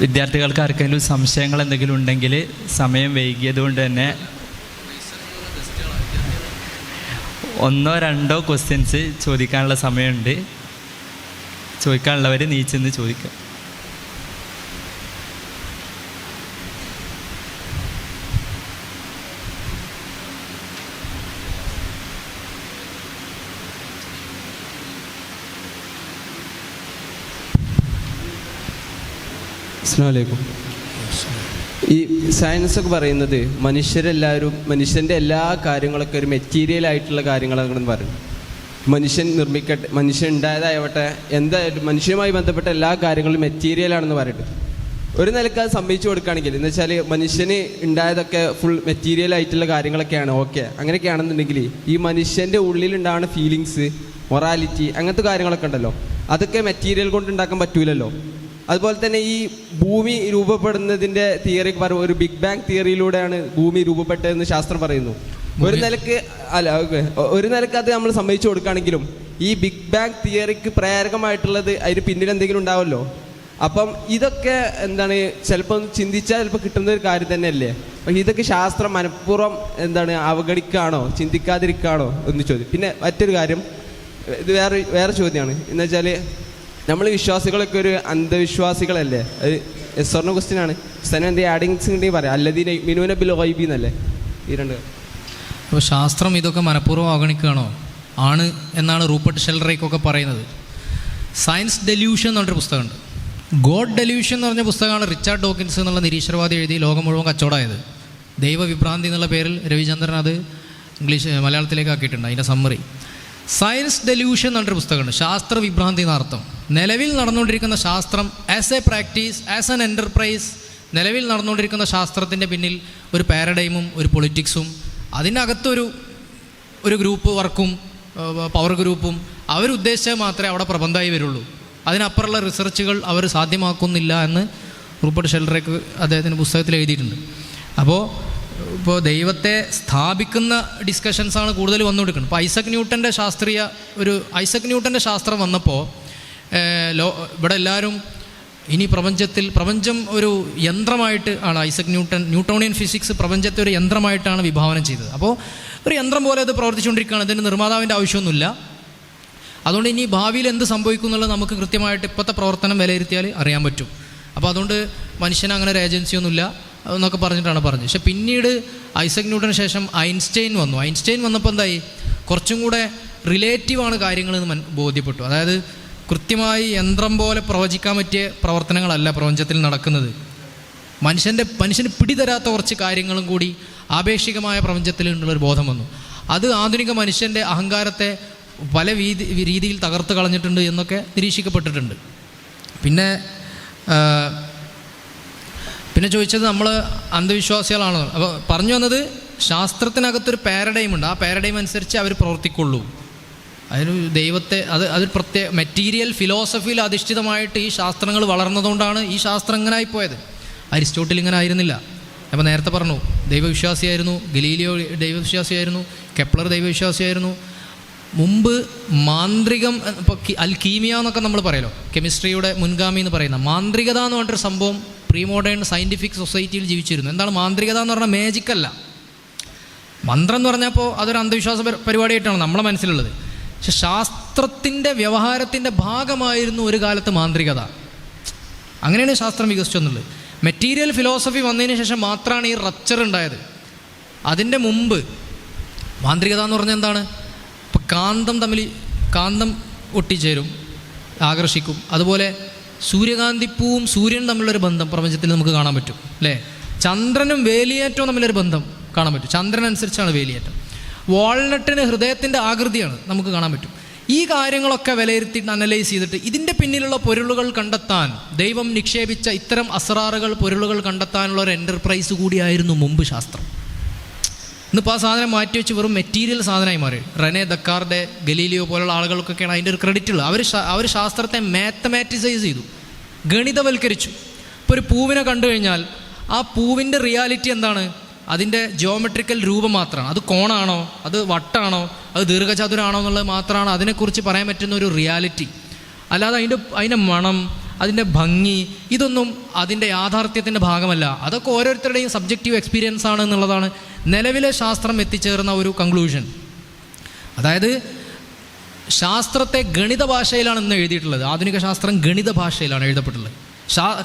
വിദ്യാർത്ഥികൾക്ക് ആർക്കെങ്കിലും സംശയങ്ങൾ എന്തെങ്കിലും ഉണ്ടെങ്കിൽ സമയം വൈകിയത് കൊണ്ട് തന്നെ ഒന്നോ രണ്ടോ ക്വസ്റ്റ്യൻസ് ചോദിക്കാനുള്ള സമയമുണ്ട്. ചോദിക്കാനുള്ളവർ നീച്ചെന്ന് ചോദിക്കാം. അസ്സലാമലൈക്കും ഈ സയൻസ് ഒക്കെ പറയുന്നത് മനുഷ്യരെല്ലാവരും മനുഷ്യന്റെ എല്ലാ കാര്യങ്ങളൊക്കെ ഒരു മെറ്റീരിയൽ ആയിട്ടുള്ള കാര്യങ്ങളാണെന്ന് പറയും. മനുഷ്യൻ നിർമ്മിക്കട്ടെ മനുഷ്യൻ ഉണ്ടായതായവട്ടെ എന്തായാലും മനുഷ്യനുമായി ബന്ധപ്പെട്ട എല്ലാ കാര്യങ്ങളും മെറ്റീരിയലാണെന്ന് പറയട്ടെ. ഒരു നിലയ്ക്ക് അത് സംഭവിച്ചു കൊടുക്കുകയാണെങ്കിൽ എന്ന് വെച്ചാൽ മനുഷ്യന് ഉണ്ടായതൊക്കെ ഫുൾ മെറ്റീരിയൽ ആയിട്ടുള്ള കാര്യങ്ങളൊക്കെയാണ് ഓക്കെ അങ്ങനെയൊക്കെയാണെന്നുണ്ടെങ്കിൽ ഈ മനുഷ്യന്റെ ഉള്ളിലുണ്ടാവുന്ന ഫീലിങ്സ് മൊറാലിറ്റി അങ്ങനത്തെ കാര്യങ്ങളൊക്കെ ഉണ്ടല്ലോ. അതൊക്കെ മെറ്റീരിയൽ കൊണ്ട് ഉണ്ടാക്കാൻ പറ്റൂലല്ലോ. അതുപോലെ തന്നെ ഈ ഭൂമി രൂപപ്പെടുന്നതിന്റെ തിയറി ഒരു ബിഗ് ബാങ് തിയറിയിലൂടെയാണ് ഭൂമി രൂപപ്പെട്ടതെന്ന് ശാസ്ത്രം പറയുന്നു. ഒരു നിലയ്ക്ക് അല്ല. ഒരു നിലയ്ക്ക് അത് നമ്മൾ സമ്മതിച്ചു കൊടുക്കുകയാണെങ്കിലും ഈ ബിഗ് ബാങ് തിയറിക്ക് പ്രേരകമായിട്ടുള്ളത് അതിന് പിന്നിൽ എന്തെങ്കിലും ഉണ്ടാവുമല്ലോ അപ്പം ഇതൊക്കെ എന്താണ് ചിലപ്പോൾ ചിന്തിച്ചാൽ ചിലപ്പോൾ കിട്ടുന്ന ഒരു കാര്യം തന്നെയല്ലേ? അപ്പം ഇതൊക്കെ ശാസ്ത്രം മനഃപൂർവം എന്താണ് അവഗണിക്കുകയാണോ ചിന്തിക്കാതിരിക്കുകയാണോ എന്ന് ചോദ്യം. പിന്നെ മറ്റൊരു കാര്യം ഇത് വേറെ വേറെ ചോദ്യമാണ്. എന്ന് വെച്ചാൽ നമ്മൾ വിശ്വാസികളൊക്കെ ഒരു അന്ധവിശ്വാസികളല്ലേ? അത് സ്വർണ ക്വസ്റ്റ്യൻ ആണ്. സ്ഥലം എന്ത് ആഡിങ്സ് ഉണ്ടെങ്കിൽ പറയാം. അല്ലദീന മിനുവിനെ ബിൽ വൈബി എന്നല്ലേ? ഈ രണ്ട്. അപ്പോൾ ശാസ്ത്രം ഇതൊക്കെ മനഃപൂർവം അവഗണിക്കുകയാണോ? ആണ് എന്നാണ് റൂപ്പർട്ട് ഷെൽറേക്കൊക്കെ പറയുന്നത്. സയൻസ് ഡെല്യൂഷൻ എന്ന് പറഞ്ഞൊരു പുസ്തകമുണ്ട്. ഗോഡ് ഡെല്യൂഷൻ എന്ന് പറഞ്ഞ പുസ്തകമാണ് റിച്ചാർഡ് ഡോക്കിൻസ് എന്നുള്ള നിരീശ്വരവാദി എഴുതി ലോകം മുഴുവൻ കച്ചവടമായത്. ദൈവവിഭ്രാന്തി എന്നുള്ള പേരിൽ രവിചന്ദ്രൻ അത് ഇംഗ്ലീഷ് മലയാളത്തിലേക്ക് ആക്കിയിട്ടുണ്ട്. അതിന്റെ സമ്മറി സയൻസ് ഡെല്യൂഷൻ എന്ന് പറഞ്ഞൊരു പുസ്തകമുണ്ട്. ശാസ്ത്ര വിഭ്രാന്തി എന്നർത്ഥം. നിലവിൽ നടന്നുകൊണ്ടിരിക്കുന്ന ശാസ്ത്രം as a practice as an enterprise നിലവിൽ നടന്നുകൊണ്ടിരിക്കുന്ന ശാസ്ത്രത്തിന്റെ പിന്നിൽ ഒരു പാരഡൈമും ഒരു പൊളിറ്റിക്സും അതിനകത്തൊരു ഒരു ഗ്രൂപ്പ് വർക്കും പവർ ഗ്രൂപ്പും അവരുദ്ദേശിച്ചാൽ മാത്രമേ അവിടെ പ്രബന്ധമായി വരുള്ളൂ. അതിനപ്പുറമുള്ള റിസർച്ചുകൾ അവർ സാധ്യമാക്കുന്നില്ല എന്ന് റൂപ്പർട്ട് ഷെൽറേക്ക് അദ്ദേഹത്തിന്റെ പുസ്തകത്തിൽ എഴുതിയിട്ടുണ്ട്. അപ്പോൾ ഇപ്പോൾ ദൈവത്തെ സ്ഥാപിക്കുന്ന ഡിസ്കഷൻസാണ് കൂടുതൽ വന്നുകൊടുക്കുന്നത്. ഇപ്പോൾ ഐസക് ന്യൂട്ടന്റെ ശാസ്ത്രീയ ഒരു ഐസക് ന്യൂട്ടന്റെ ശാസ്ത്രം വന്നപ്പോൾ ലോ ഇവിടെ എല്ലാവരും ഇനി പ്രപഞ്ചത്തിൽ പ്രപഞ്ചം ഒരു യന്ത്രമായിട്ട് ആണ് ഐസക് ന്യൂട്ടൺ ന്യൂട്ടോണിയൻ ഫിസിക്സ് പ്രപഞ്ചത്തെ ഒരു യന്ത്രമായിട്ടാണ് വിഭാവനം ചെയ്തത്. അപ്പോൾ ഒരു യന്ത്രം പോലെ അത് പ്രവർത്തിച്ചുകൊണ്ടിരിക്കുകയാണ്. അതിന് നിർമ്മാതാവിന്റെ ആവശ്യമൊന്നുമില്ല. അതുകൊണ്ട് ഇനി ഭാവിയിൽ എന്ത് സംഭവിക്കും എന്നുള്ളത് നമുക്ക് കൃത്യമായിട്ട് ഇപ്പോഴത്തെ പ്രവർത്തനം വിലയിരുത്തിയാൽ അറിയാൻ പറ്റും. അപ്പോൾ അതുകൊണ്ട് മനുഷ്യന് അങ്ങനെ ഒരു ഏജൻസിയൊന്നുമില്ല എന്നൊക്കെ പറഞ്ഞിട്ടാണ് പറഞ്ഞത്. പക്ഷേ പിന്നീട് ഐസക് ന്യൂട്ടന് ശേഷം ഐൻസ്റ്റൈൻ വന്നു. ഐൻസ്റ്റൈൻ വന്നപ്പോൾ എന്തായി? കുറച്ചും കൂടെ റിലേറ്റീവാണ് കാര്യങ്ങളെന്ന് ബോധ്യപ്പെട്ടു. അതായത് കൃത്യമായി യന്ത്രം പോലെ പ്രവചിക്കാൻ പറ്റിയ പ്രവർത്തനങ്ങളല്ല പ്രപഞ്ചത്തിൽ നടക്കുന്നത്. മനുഷ്യന്റെ മനുഷ്യന് പിടിതരാത്ത കുറച്ച് കാര്യങ്ങളും കൂടി ആപേക്ഷികമായ പ്രപഞ്ചത്തിലുള്ളൊരു ബോധം വന്നു. അത് ആധുനിക മനുഷ്യന്റെ അഹങ്കാരത്തെ പല വീതി രീതിയിൽ തകർത്ത് കളഞ്ഞിട്ടുണ്ട് എന്നൊക്കെ നിരീക്ഷിക്കപ്പെട്ടിട്ടുണ്ട്. പിന്നെ പിന്നെ ചോദിച്ചത് നമ്മൾ അന്ധവിശ്വാസികളാണോ അപ്പോൾ പറഞ്ഞു വന്നത് ശാസ്ത്രത്തിനകത്തൊരു പാരഡൈം ഉണ്ട് ആ പാരഡൈം അനുസരിച്ച് അവർ പ്രവർത്തിക്കുള്ളൂ. അതിന് ദൈവത്തെ അത് അത് പ്രത്യേക മെറ്റീരിയൽ ഫിലോസഫിയിൽ അധിഷ്ഠിതമായിട്ട് ഈ ശാസ്ത്രങ്ങൾ വളർന്നതുകൊണ്ടാണ് ഈ ശാസ്ത്രം ഇങ്ങനെ ആയിപ്പോയത്. അരിസ്റ്റോട്ടിൽ ഇങ്ങനെ ആയിരുന്നില്ല. അപ്പോൾ നേരത്തെ പറഞ്ഞു ദൈവവിശ്വാസിയായിരുന്നു ഗലീലിയോ ദൈവവിശ്വാസിയായിരുന്നു കെപ്ലർ ദൈവവിശ്വാസിയായിരുന്നു. മുമ്പ് മാന്ത്രികം ഇപ്പോൾ അൽ കീമിയ എന്നൊക്കെ നമ്മൾ പറയലോ കെമിസ്ട്രിയുടെ മുൻഗാമി എന്ന് പറയുന്ന മാന്ത്രികത എന്ന് പറഞ്ഞിട്ടൊരു സംഭവം പ്രീ മോഡേൺ സയന്റിഫിക് സൊസൈറ്റിയിൽ ജീവിച്ചിരുന്നു. എന്താണ് മാന്ത്രികത എന്ന് പറഞ്ഞാൽ മേജിക്കല്ല മന്ത്രം എന്ന് പറഞ്ഞപ്പോൾ അതൊരു അന്ധവിശ്വാസ പരി- പരിപാടിയായിട്ടാണ് നമ്മളെ മനസ്സിലുള്ളത്. പക്ഷെ ശാസ്ത്രത്തിന്റെ വ്യവഹാരത്തിന്റെ ഭാഗമായിരുന്നു ഒരു കാലത്ത് മാന്ത്രികത. അങ്ങനെയാണ് ശാസ്ത്രം വികസിച്ചതെന്നുള്ളത് മെറ്റീരിയൽ ഫിലോസഫി വന്നതിന് ശേഷം മാത്രമാണ് ഈ റപ്ചർ ഉണ്ടായത്. അതിന്റെ മുമ്പ് മാന്ത്രികത എന്ന് പറഞ്ഞാൽ എന്താണ്? ഇപ്പം കാന്തം തമ്മിൽ കാന്തം ഒട്ടിച്ചേരും ആകർഷിക്കും. അതുപോലെ സൂര്യകാന്തിപ്പൂവും സൂര്യനും തമ്മിലൊരു ബന്ധം പ്രപഞ്ചത്തിൽ നമുക്ക് കാണാൻ പറ്റും അല്ലേ? ചന്ദ്രനും വേലിയേറ്റവും തമ്മിലൊരു ബന്ധം കാണാൻ പറ്റും. ചന്ദ്രൻ അനുസരിച്ചാണ് വേലിയേറ്റം. വാൾനട്ടിന് ഹൃദയത്തിന്റെ ആകൃതിയാണ് നമുക്ക് കാണാൻ പറ്റും. ഈ കാര്യങ്ങളൊക്കെ വിലയിരുത്തിയിട്ട് അനലൈസ് ചെയ്തിട്ട് ഇതിന്റെ പിന്നിലുള്ള പൊരുളുകൾ കണ്ടെത്താൻ ദൈവം നിക്ഷേപിച്ച ഇത്തരം അസറാറുകൾ പൊരുളുകൾ കണ്ടെത്താനുള്ള ഒരു എന്റർപ്രൈസ് കൂടിയായിരുന്നു മുമ്പ് ശാസ്ത്രം. ഇന്നിപ്പോൾ ആ സാധനം മാറ്റി വെച്ച് വെറും മെറ്റീരിയൽ സാധനമായി മാറി. റെനെ ദക്കാർഡെ ഗലീലിയോ പോലുള്ള ആളുകൾക്കൊക്കെയാണ് അതിന്റെ ഒരു ക്രെഡിറ്റ് ഉള്ളത്. അവർ അവർ ശാസ്ത്രത്തെ മാത്തമാറ്റിസൈസ് ചെയ്തു. ഗണിതവൽക്കരിച്ചു. ഇപ്പോൾ ഒരു പൂവിനെ കണ്ടു കഴിഞ്ഞാൽ ആ പൂവിന്റെ റിയാലിറ്റി എന്താണ്? അതിന്റെ ജിയോമെട്രിക്കൽ രൂപം മാത്രമാണ്. അത് കോണാണോ? അത് വട്ടാണോ? അത് ദീർഘചതുരാണോ എന്നുള്ളത് മാത്രമാണ് അതിനെക്കുറിച്ച് പറയാൻ പറ്റുന്ന ഒരു റിയാലിറ്റി അല്ലാതെ അതിന്റെ അതിന്റെ മണം അതിന്റെ ഭംഗി ഇതൊന്നും അതിന്റെ യാഥാർത്ഥ്യത്തിന്റെ ഭാഗമല്ല. അതൊക്കെ ഓരോരുത്തരുടെയും സബ്ജക്റ്റീവ് എക്സ്പീരിയൻസ് ആണ് എന്നുള്ളതാണ് നിലവിലെ ശാസ്ത്രം എത്തിച്ചേർന്ന ഒരു കൺക്ലൂഷൻ അതായത് ശാസ്ത്രത്തെ ഗണിത ഭാഷയിലാണ് ഇന്ന് എഴുതിയിട്ടുള്ളത്. ആധുനിക ശാസ്ത്രം ഗണിത ഭാഷയിലാണ് എഴുതപ്പെട്ടുള്ളത്.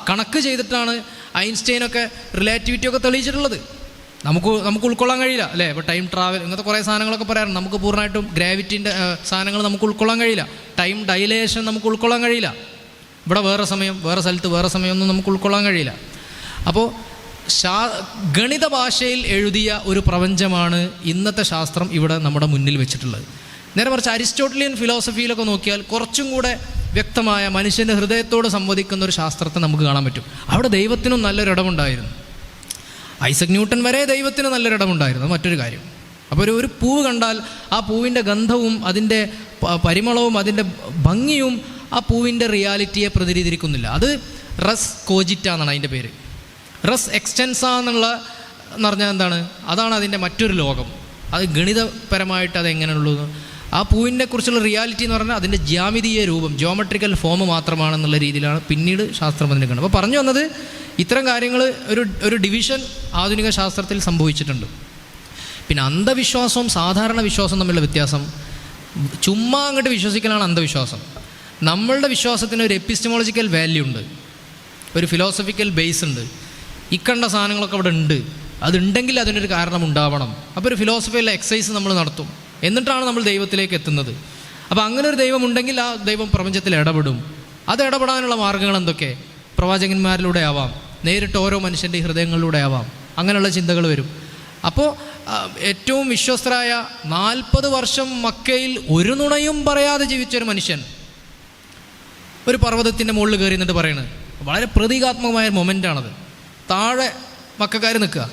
കണക്ക് ചെയ്തിട്ടാണ് ഐൻസ്റ്റൈനൊക്കെ റിലേറ്റിവിറ്റിയൊക്കെ തെളിയിച്ചിട്ടുള്ളത്. നമുക്ക് നമുക്ക് ഉൾക്കൊള്ളാൻ കഴിയില്ല അല്ലേ? ഇപ്പോൾ ടൈം ട്രാവൽ ഇങ്ങനത്തെ കുറേ സാധനങ്ങളൊക്കെ പറയാറുണ്ട്. നമുക്ക് പൂർണമായിട്ടും ഗ്രാവിറ്റിന്റെ സാധനങ്ങൾ നമുക്ക് ഉൾക്കൊള്ളാൻ കഴിയില്ല. ടൈം ഡൈലേഷൻ നമുക്ക് ഉൾക്കൊള്ളാൻ കഴിയില്ല. ഇവിടെ വേറെ സമയം വേറെ സ്ഥലത്ത് വേറെ സമയമൊന്നും നമുക്ക് ഉൾക്കൊള്ളാൻ കഴിയില്ല. അപ്പോൾ ശാ ഗണിത ഭാഷയിൽ എഴുതിയ ഒരു പ്രപഞ്ചമാണ് ഇന്നത്തെ ശാസ്ത്രം ഇവിടെ നമ്മുടെ മുന്നിൽ വെച്ചിട്ടുള്ളത്. നേരെ മറിച്ച് അരിസ്റ്റോട്ടലിയൻ ഫിലോസഫിയിലൊക്കെ നോക്കിയാൽ കുറച്ചും കൂടെ വ്യക്തമായ മനുഷ്യന്റെ ഹൃദയത്തോട് സംവദിക്കുന്ന ഒരു ശാസ്ത്രത്തെ നമുക്ക് കാണാൻ പറ്റും. അവിടെ ദൈവത്തിനും നല്ലൊരു ഇടമുണ്ടായിരുന്നു ഐസക് ന്യൂട്ടൺ വരെ ദൈവത്തിന് നല്ലൊരിടമുണ്ടായിരുന്നു. മറ്റൊരു കാര്യം. അപ്പോൾ ഒരു ഒരു പൂവ് കണ്ടാൽ ആ പൂവിന്റെ ഗന്ധവും അതിന്റെ പരിമളവും അതിന്റെ ഭംഗിയും ആ പൂവിന്റെ റിയാലിറ്റിയെ പ്രതിനിധീകരിക്കുന്നില്ല. അത് റസ് കോജിറ്റ എന്നാണ് അതിന്റെ പേര്. റസ് എക്സ്റ്റൻസ എന്നുള്ള എന്ന് പറഞ്ഞാൽ എന്താണ്? അതാണ് അതിന്റെ മറ്റൊരു ലോകം. അത് ഗണിതപരമായിട്ട് അത് എങ്ങനെയുള്ളൂ? ആ പൂവിനെ കുറിച്ചുള്ള റിയാലിറ്റി എന്ന് പറഞ്ഞാൽ അതിന്റെ ജ്യാമിതീയ രൂപം ജോമെട്രിക്കൽ ഫോം മാത്രമാണെന്നുള്ള രീതിയിലാണ് പിന്നീട് ശാസ്ത്രം അതിനെ കാണുന്നത് അപ്പോൾ പറഞ്ഞു വന്നത് ഇത്തരം കാര്യങ്ങൾ ഒരു ഒരു ഡിവിഷൻ ആധുനിക ശാസ്ത്രത്തിൽ സംഭവിച്ചിട്ടുണ്ട്. പിന്നെ അന്ധവിശ്വാസവും സാധാരണ വിശ്വാസവും തമ്മിലുള്ള വ്യത്യാസം ചുമ്മാ അങ്ങോട്ട് വിശ്വസിക്കലാണ് അന്ധവിശ്വാസം. നമ്മളുടെ വിശ്വാസത്തിന് ഒരു എപ്പിസ്റ്റമോളജിക്കൽ വാല്യൂ ഉണ്ട്. ഒരു ഫിലോസഫിക്കൽ ബേസ് ഉണ്ട്. ഇക്കണ്ട സാധനങ്ങളൊക്കെ അവിടെ ഉണ്ട്. അതുണ്ടെങ്കിൽ അതിനൊരു കാരണം ഉണ്ടാവണം അപ്പോൾ ഒരു ഫിലോസഫിയിലെ എക്സസൈസ് നമ്മൾ നടത്തും. എന്നിട്ടാണ് നമ്മൾ ദൈവത്തിലേക്ക് എത്തുന്നത്. അപ്പോൾ അങ്ങനെ ഒരു ദൈവം ഉണ്ടെങ്കിൽ ആ ദൈവം പ്രപഞ്ചത്തിൽ ഇടപെടും. അത് ഇടപെടാനുള്ള മാർഗങ്ങൾ എന്തൊക്കെ? പ്രവാചകന്മാരിലൂടെ ആവാം. നേരിട്ട് ഓരോ മനുഷ്യന്റെ ഹൃദയങ്ങളിലൂടെ ആവാം. അങ്ങനെയുള്ള ചിന്തകൾ വരും. അപ്പോൾ ഏറ്റവും വിശ്വസ്തരായ നാൽപ്പത് വർഷം മക്കയിൽ ഒരു നുണയും പറയാതെ ജീവിച്ചൊരു മനുഷ്യൻ ഒരു പർവതത്തിന്റെ മുകളിൽ കയറി എന്നിട്ട് പറയണത്. വളരെ പ്രതീകാത്മകമായ മൊമെന്റാണത് താഴെ മക്കാർ നിൽക്കുക.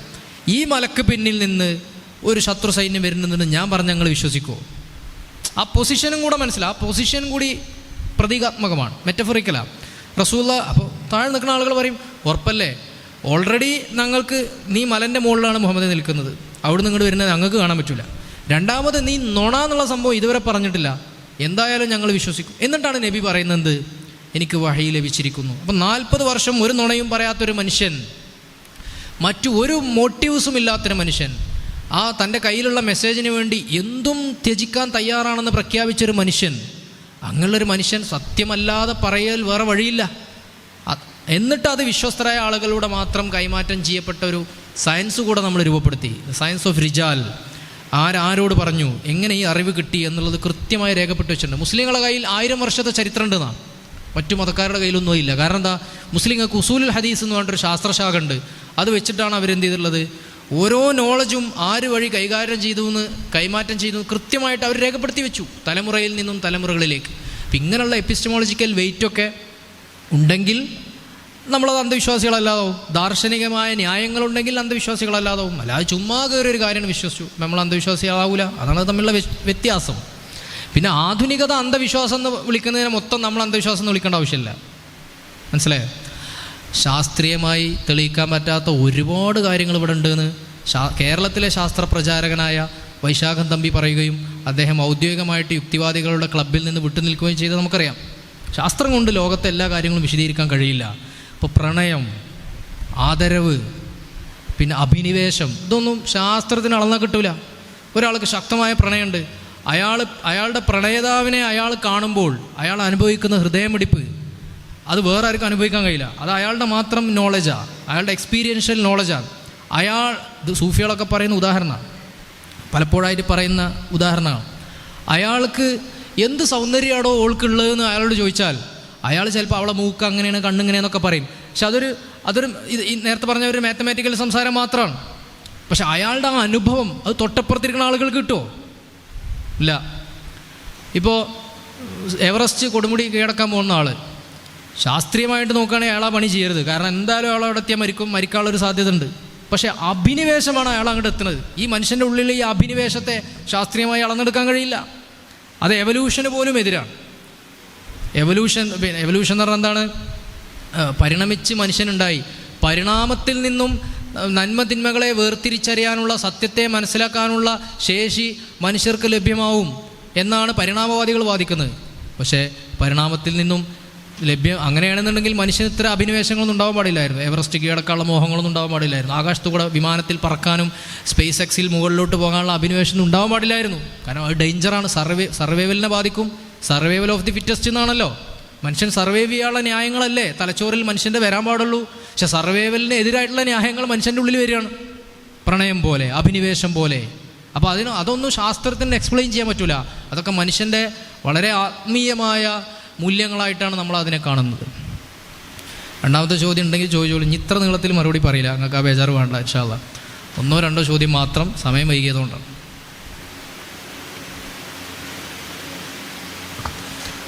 ഈ മലക്ക് പിന്നിൽ നിന്ന് ഒരു ശത്രു സൈന്യം വരുന്നുണ്ടെന്ന് ഞാൻ പറഞ്ഞ് ഞങ്ങൾ വിശ്വസിക്കുമോ ആ പൊസിഷനും കൂടെ മനസ്സിലാവും ആ പൊസിഷൻ കൂടി പ്രതീകാത്മകമാണ് മെറ്റഫറിക്കലാണ് റസൂല്ല അപ്പോൾ താഴെ നിൽക്കുന്ന ആളുകൾ പറയും ഉറപ്പല്ലേ? ഓൾറെഡി ഞങ്ങൾക്ക് നീ മലന്റെ മുകളിലാണ് മുഹമ്മദ് നിൽക്കുന്നത്. അവിടെ ഇങ്ങോട്ട് വരുന്നത് ഞങ്ങൾക്ക് കാണാൻ പറ്റില്ല രണ്ടാമത് നീ നൊണ എന്നുള്ള സംഭവം ഇതുവരെ പറഞ്ഞിട്ടില്ല. എന്തായാലും ഞങ്ങൾ വിശ്വസിക്കും. എന്നിട്ടാണ് നബി പറയുന്നത് എനിക്ക് വഹി ലഭിച്ചിരിക്കുന്നു. അപ്പം നാൽപ്പത് വർഷം ഒരു നുണയും പറയാത്തൊരു മനുഷ്യൻ മറ്റു ഒരു മോട്ടീവ്സും ഇല്ലാത്തൊരു മനുഷ്യൻ ആ തന്റെ കയ്യിലുള്ള മെസ്സേജിന് വേണ്ടി എന്തും ത്യജിക്കാൻ തയ്യാറാണെന്ന് പ്രഖ്യാപിച്ചൊരു മനുഷ്യൻ അങ്ങനെയുള്ളൊരു മനുഷ്യൻ സത്യമല്ലാതെ പറയൽ വേറെ വഴിയില്ല. എന്നിട്ട് അത് വിശ്വസ്തരായ ആളുകളുടെ മാത്രം കൈമാറ്റം ചെയ്യപ്പെട്ട ഒരു സയൻസ് കൂടെ നമ്മൾ രൂപപ്പെടുത്തി. Science of റിജാൽ. ആരാരോട് പറഞ്ഞു എങ്ങനെ ഈ അറിവ് കിട്ടി? എന്നുള്ളത് കൃത്യമായി രേഖപ്പെട്ട് വെച്ചിട്ടുണ്ട്. മുസ്ലിങ്ങളുടെ കയ്യിൽ ആയിരം വർഷത്തെ ചരിത്രം ഉണ്ടെന്നാണ് മറ്റു മതക്കാരുടെ കയ്യിലൊന്നും ഇല്ല. കാരണം എന്താ? മുസ്ലിങ്ങൾക്ക് ഉസൂലുൽ ഹദീസ് എന്ന് പറഞ്ഞൊരു ശാസ്ത്രശാഖ ഉണ്ട്. അത് വെച്ചിട്ടാണ് അവരെന്ത് ചെയ്തിട്ടുള്ളത് ഓരോ നോളജും ആര് വഴി കൈകാര്യം ചെയ്തു എന്ന് കൈമാറ്റം ചെയ്തു കൃത്യമായിട്ട് അവർ രേഖപ്പെടുത്തി വെച്ചു തലമുറയിൽ നിന്നും തലമുറകളിലേക്ക്. അപ്പം ഇങ്ങനെയുള്ള എപ്പിസ്റ്റമോളജിക്കൽ വെയിറ്റൊക്കെ ഉണ്ടെങ്കിൽ നമ്മളത് അന്ധവിശ്വാസികളല്ലാതാവും. ദാർശനികമായ ന്യായങ്ങളുണ്ടെങ്കിൽ അന്ധവിശ്വാസികളല്ലാതാവും. അല്ലാതെ ചുമ്മാ കയറി ഒരു കാര്യമാണ് വിശ്വസിച്ചു. നമ്മൾ അന്ധവിശ്വാസികളാവൂല. അതാണ് തമ്മിലുള്ള വ്യ- വ്യത്യാസം. പിന്നെ ആധുനികത അന്ധവിശ്വാസം എന്ന് വിളിക്കുന്നതിനെ മൊത്തം നമ്മൾ അന്ധവിശ്വാസം എന്ന് വിളിക്കേണ്ട ആവശ്യമില്ല. മനസ്സിലായോ? ശാസ്ത്രീയമായി തെളിയിക്കാൻ പറ്റാത്ത ഒരുപാട് കാര്യങ്ങൾ ഇവിടെ ഉണ്ടെന്ന് ശാ കേരളത്തിലെ ശാസ്ത്ര പ്രചാരകനായ വൈശാഖൻ തമ്പി പറയുകയും അദ്ദേഹം ഔദ്യോഗികമായിട്ട് യുക്തിവാദികളുടെ ക്ലബിൽ നിന്ന് വിട്ടുനിൽക്കുകയും ചെയ്ത് നമുക്കറിയാം. ശാസ്ത്രം കൊണ്ട് ലോകത്തെ എല്ലാ കാര്യങ്ങളും വിശദീകരിക്കാൻ കഴിയില്ല. ഇപ്പോൾ പ്രണയം ആദരവ് പിന്നെ അഭിനിവേശം ഇതൊന്നും ശാസ്ത്രത്തിന് അളന്നാൽ കിട്ടൂല. ഒരാൾക്ക് ശക്തമായ പ്രണയമുണ്ട്. അയാൾ അയാളുടെ പ്രണയതാവിനെ അയാൾ കാണുമ്പോൾ അയാൾ അനുഭവിക്കുന്ന ഹൃദയമിടിപ്പ് അത് വേറെ ആർക്കും അനുഭവിക്കാൻ കഴിയില്ല. അത് അയാളുടെ മാത്രം നോളജാണ് അയാളുടെ എക്സ്പീരിയൻഷ്യൽ നോളജാണ് അയാൾ സൂഫികളൊക്കെ പറയുന്ന ഉദാഹരണമാണ്. പലപ്പോഴായിട്ട് പറയുന്ന ഉദാഹരണമാണ്. അയാൾക്ക് എന്ത് സൗന്ദര്യമാണോ ഓൾക്കുള്ളതെന്ന് അയാളോട് ചോദിച്ചാൽ അയാൾ ചിലപ്പോൾ അവളെ മൂക്ക് അങ്ങനെയാണ് കണ്ണിങ്ങനെയെന്നൊക്കെ പറയും. പക്ഷെ അതൊരു അതൊരു ഇത് നേരത്തെ പറഞ്ഞ ഒരു മാത്തമാറ്റിക്കൽ സംസാരം മാത്രമാണ്. പക്ഷെ അയാളുടെ ആ അനുഭവം അത് തൊട്ടപ്പുറത്തിരിക്കുന്ന ആളുകൾക്ക് കിട്ടുമോ ഇല്ല. ഇപ്പോൾ എവറസ്റ്റ് കൊടുമുടി കീഴടക്കാൻ പോകുന്ന ആൾ ശാസ്ത്രീയമായിട്ട് നോക്കുകയാണെങ്കിൽ അയാൾ ആ പണി ചെയ്യരുത്. കാരണം എന്തായാലും അയാൾ അവിടെ എത്തിയാൽ മരിക്കും മരിക്കാനുള്ളൊരു സാധ്യത ഉണ്ട് പക്ഷേ അഭിനിവേശമാണ് അയാൾ അങ്ങോട്ട് എത്തുന്നത്. ഈ മനുഷ്യന്റെ ഉള്ളിൽ ഈ അഭിനിവേശത്തെ ശാസ്ത്രീയമായി അളന്നെടുക്കാൻ കഴിയില്ല. അത് എവല്യൂഷന് പോലും എതിരാണ്. എവല്യൂഷൻ പിന്നെ എവല്യൂഷൻ എന്ന് പറഞ്ഞാൽ എന്താണ്? പരിണമിച്ച് മനുഷ്യനുണ്ടായി. പരിണാമത്തിൽ നിന്നും നന്മ തിന്മകളെ വേർതിരിച്ചറിയാനുള്ള സത്യത്തെ മനസ്സിലാക്കാനുള്ള ശേഷി മനുഷ്യർക്ക് ലഭ്യമാവും എന്നാണ് പരിണാമവാദികൾ വാദിക്കുന്നത്. പക്ഷേ പരിണാമത്തിൽ നിന്നും ലഭ്യം അങ്ങനെയാണെന്നുണ്ടെങ്കിൽ മനുഷ്യന് ഇത്ര അഭിനിവേശങ്ങളൊന്നും ഉണ്ടാവാൻ പാടില്ലായിരുന്നു. എവറസ്റ്റ് കീഴടക്കാനുള്ള മോഹങ്ങളൊന്നും ഉണ്ടാവാൻ പാടില്ലായിരുന്നു. ആകാശത്തുകൂടെ വിമാനത്തിൽ പറക്കാനും സ്പേസ് എക്സിൽ മുകളിലോട്ട് പോകാനുള്ള അഭിനിവേശം ഉണ്ടാവാൻ പാടില്ലായിരുന്നു. കാരണം അത് ഡേഞ്ചറാണ്. സർവേ സർവൈവലിനെ ബാധിക്കും. സർവൈവൽ ഓഫ് ദി ഫിറ്റസ്റ്റ് എന്നാണല്ലോ. മനുഷ്യൻ സർവൈവ് ചെയ്യാനുള്ള ന്യായങ്ങളല്ലേ? തലച്ചോറിൽ മനുഷ്യന്റെ വരാൻ പാടുള്ളൂ. പക്ഷെ സർവൈവലിന് എതിരായിട്ടുള്ള ന്യായങ്ങൾ മനുഷ്യന്റെ ഉള്ളിൽ വരികയാണ്. പ്രണയം പോലെ അഭിനിവേശം പോലെ. അപ്പോൾ അതിന് അതൊന്നും ശാസ്ത്രത്തിന് എക്സ്പ്ലെയിൻ ചെയ്യാൻ പറ്റില്ല അതൊക്കെ മനുഷ്യന്റെ വളരെ ആത്മീയമായ മൂല്യങ്ങളായിട്ടാണ് നമ്മൾ അതിനെ കാണുന്നത്. രണ്ടാമത്തെ ചോദ്യം ഉണ്ടെങ്കിൽ ചോദിച്ചോളൂ. ഇത്ര നീളത്തിൽ മറുപടി പറയില്ല. നിങ്ങൾക്ക് ആ ബേജാറ് വേണ്ട ഇൻഷാല്ല ഒന്നോ രണ്ടോ ചോദ്യം മാത്രം സമയം വൈകിയതുകൊണ്ടാണ്.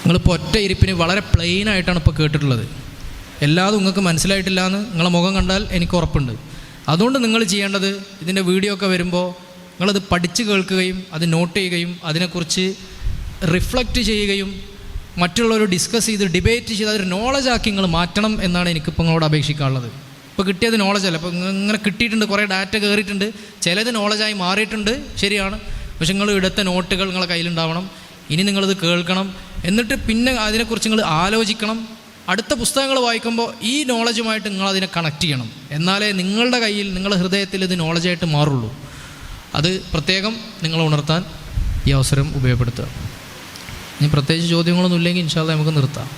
നിങ്ങളിപ്പോൾ ഒറ്റ ഇരിപ്പിന് വളരെ പ്ലെയിൻ ആയിട്ടാണ് ഇപ്പോൾ കേട്ടിട്ടുള്ളത്. എല്ലാതും നിങ്ങൾക്ക് മനസ്സിലായിട്ടില്ല എന്ന് നിങ്ങളെ മുഖം കണ്ടാൽ എനിക്ക് ഉറപ്പുണ്ട്. അതുകൊണ്ട് നിങ്ങൾ ചെയ്യേണ്ടത് ഇതിന്റെ വീഡിയോ ഒക്കെ വരുമ്പോൾ നിങ്ങളത് പഠിച്ച് കേൾക്കുകയും അത് നോട്ട് ചെയ്യുകയും അതിനെക്കുറിച്ച് റിഫ്ലക്റ്റ് ചെയ്യുകയും മറ്റുള്ളവർ ഡിസ്കസ് ചെയ്ത് ഡിബേറ്റ് ചെയ്ത് അതൊരു നോളജാക്കി നിങ്ങൾ മാറ്റണം എന്നാണ് എനിക്കിപ്പോൾ നിങ്ങളോട് അപേക്ഷിക്കാനുള്ളത്. ഇപ്പോൾ കിട്ടിയത് നോളജല്ല ഇപ്പോൾ ഇങ്ങനെ കിട്ടിയിട്ടുണ്ട് കുറേ ഡാറ്റ കയറിയിട്ടുണ്ട് ചിലത് നോളജായി മാറിയിട്ടുണ്ട്. ശരിയാണ്. പക്ഷെ നിങ്ങൾ എടുത്ത നോട്ടുകൾ നിങ്ങളെ കയ്യിലുണ്ടാവണം. ഇനി നിങ്ങളിത് കേൾക്കണം. എന്നിട്ട് പിന്നെ അതിനെക്കുറിച്ച് നിങ്ങൾ ആലോചിക്കണം. അടുത്ത പുസ്തകങ്ങൾ വായിക്കുമ്പോൾ ഈ നോളജുമായിട്ട് നിങ്ങൾ അതിനെ കണക്ട് ചെയ്യണം. എന്നാലേ നിങ്ങളുടെ കയ്യിൽ നിങ്ങളുടെ ഹൃദയത്തിൽ ഇത് നോളജായിട്ട് മാറുള്ളൂ. അത് പ്രത്യേകം നിങ്ങൾ ഉണർത്താൻ ഈ അവസരം ഉപയോഗപ്പെടുത്തുക. ഇനി പ്രത്യേകിച്ച് ചോദ്യങ്ങളൊന്നും ഇല്ലെങ്കിൽ ഇൻഷാല്ല നമുക്ക് നിർത്താം.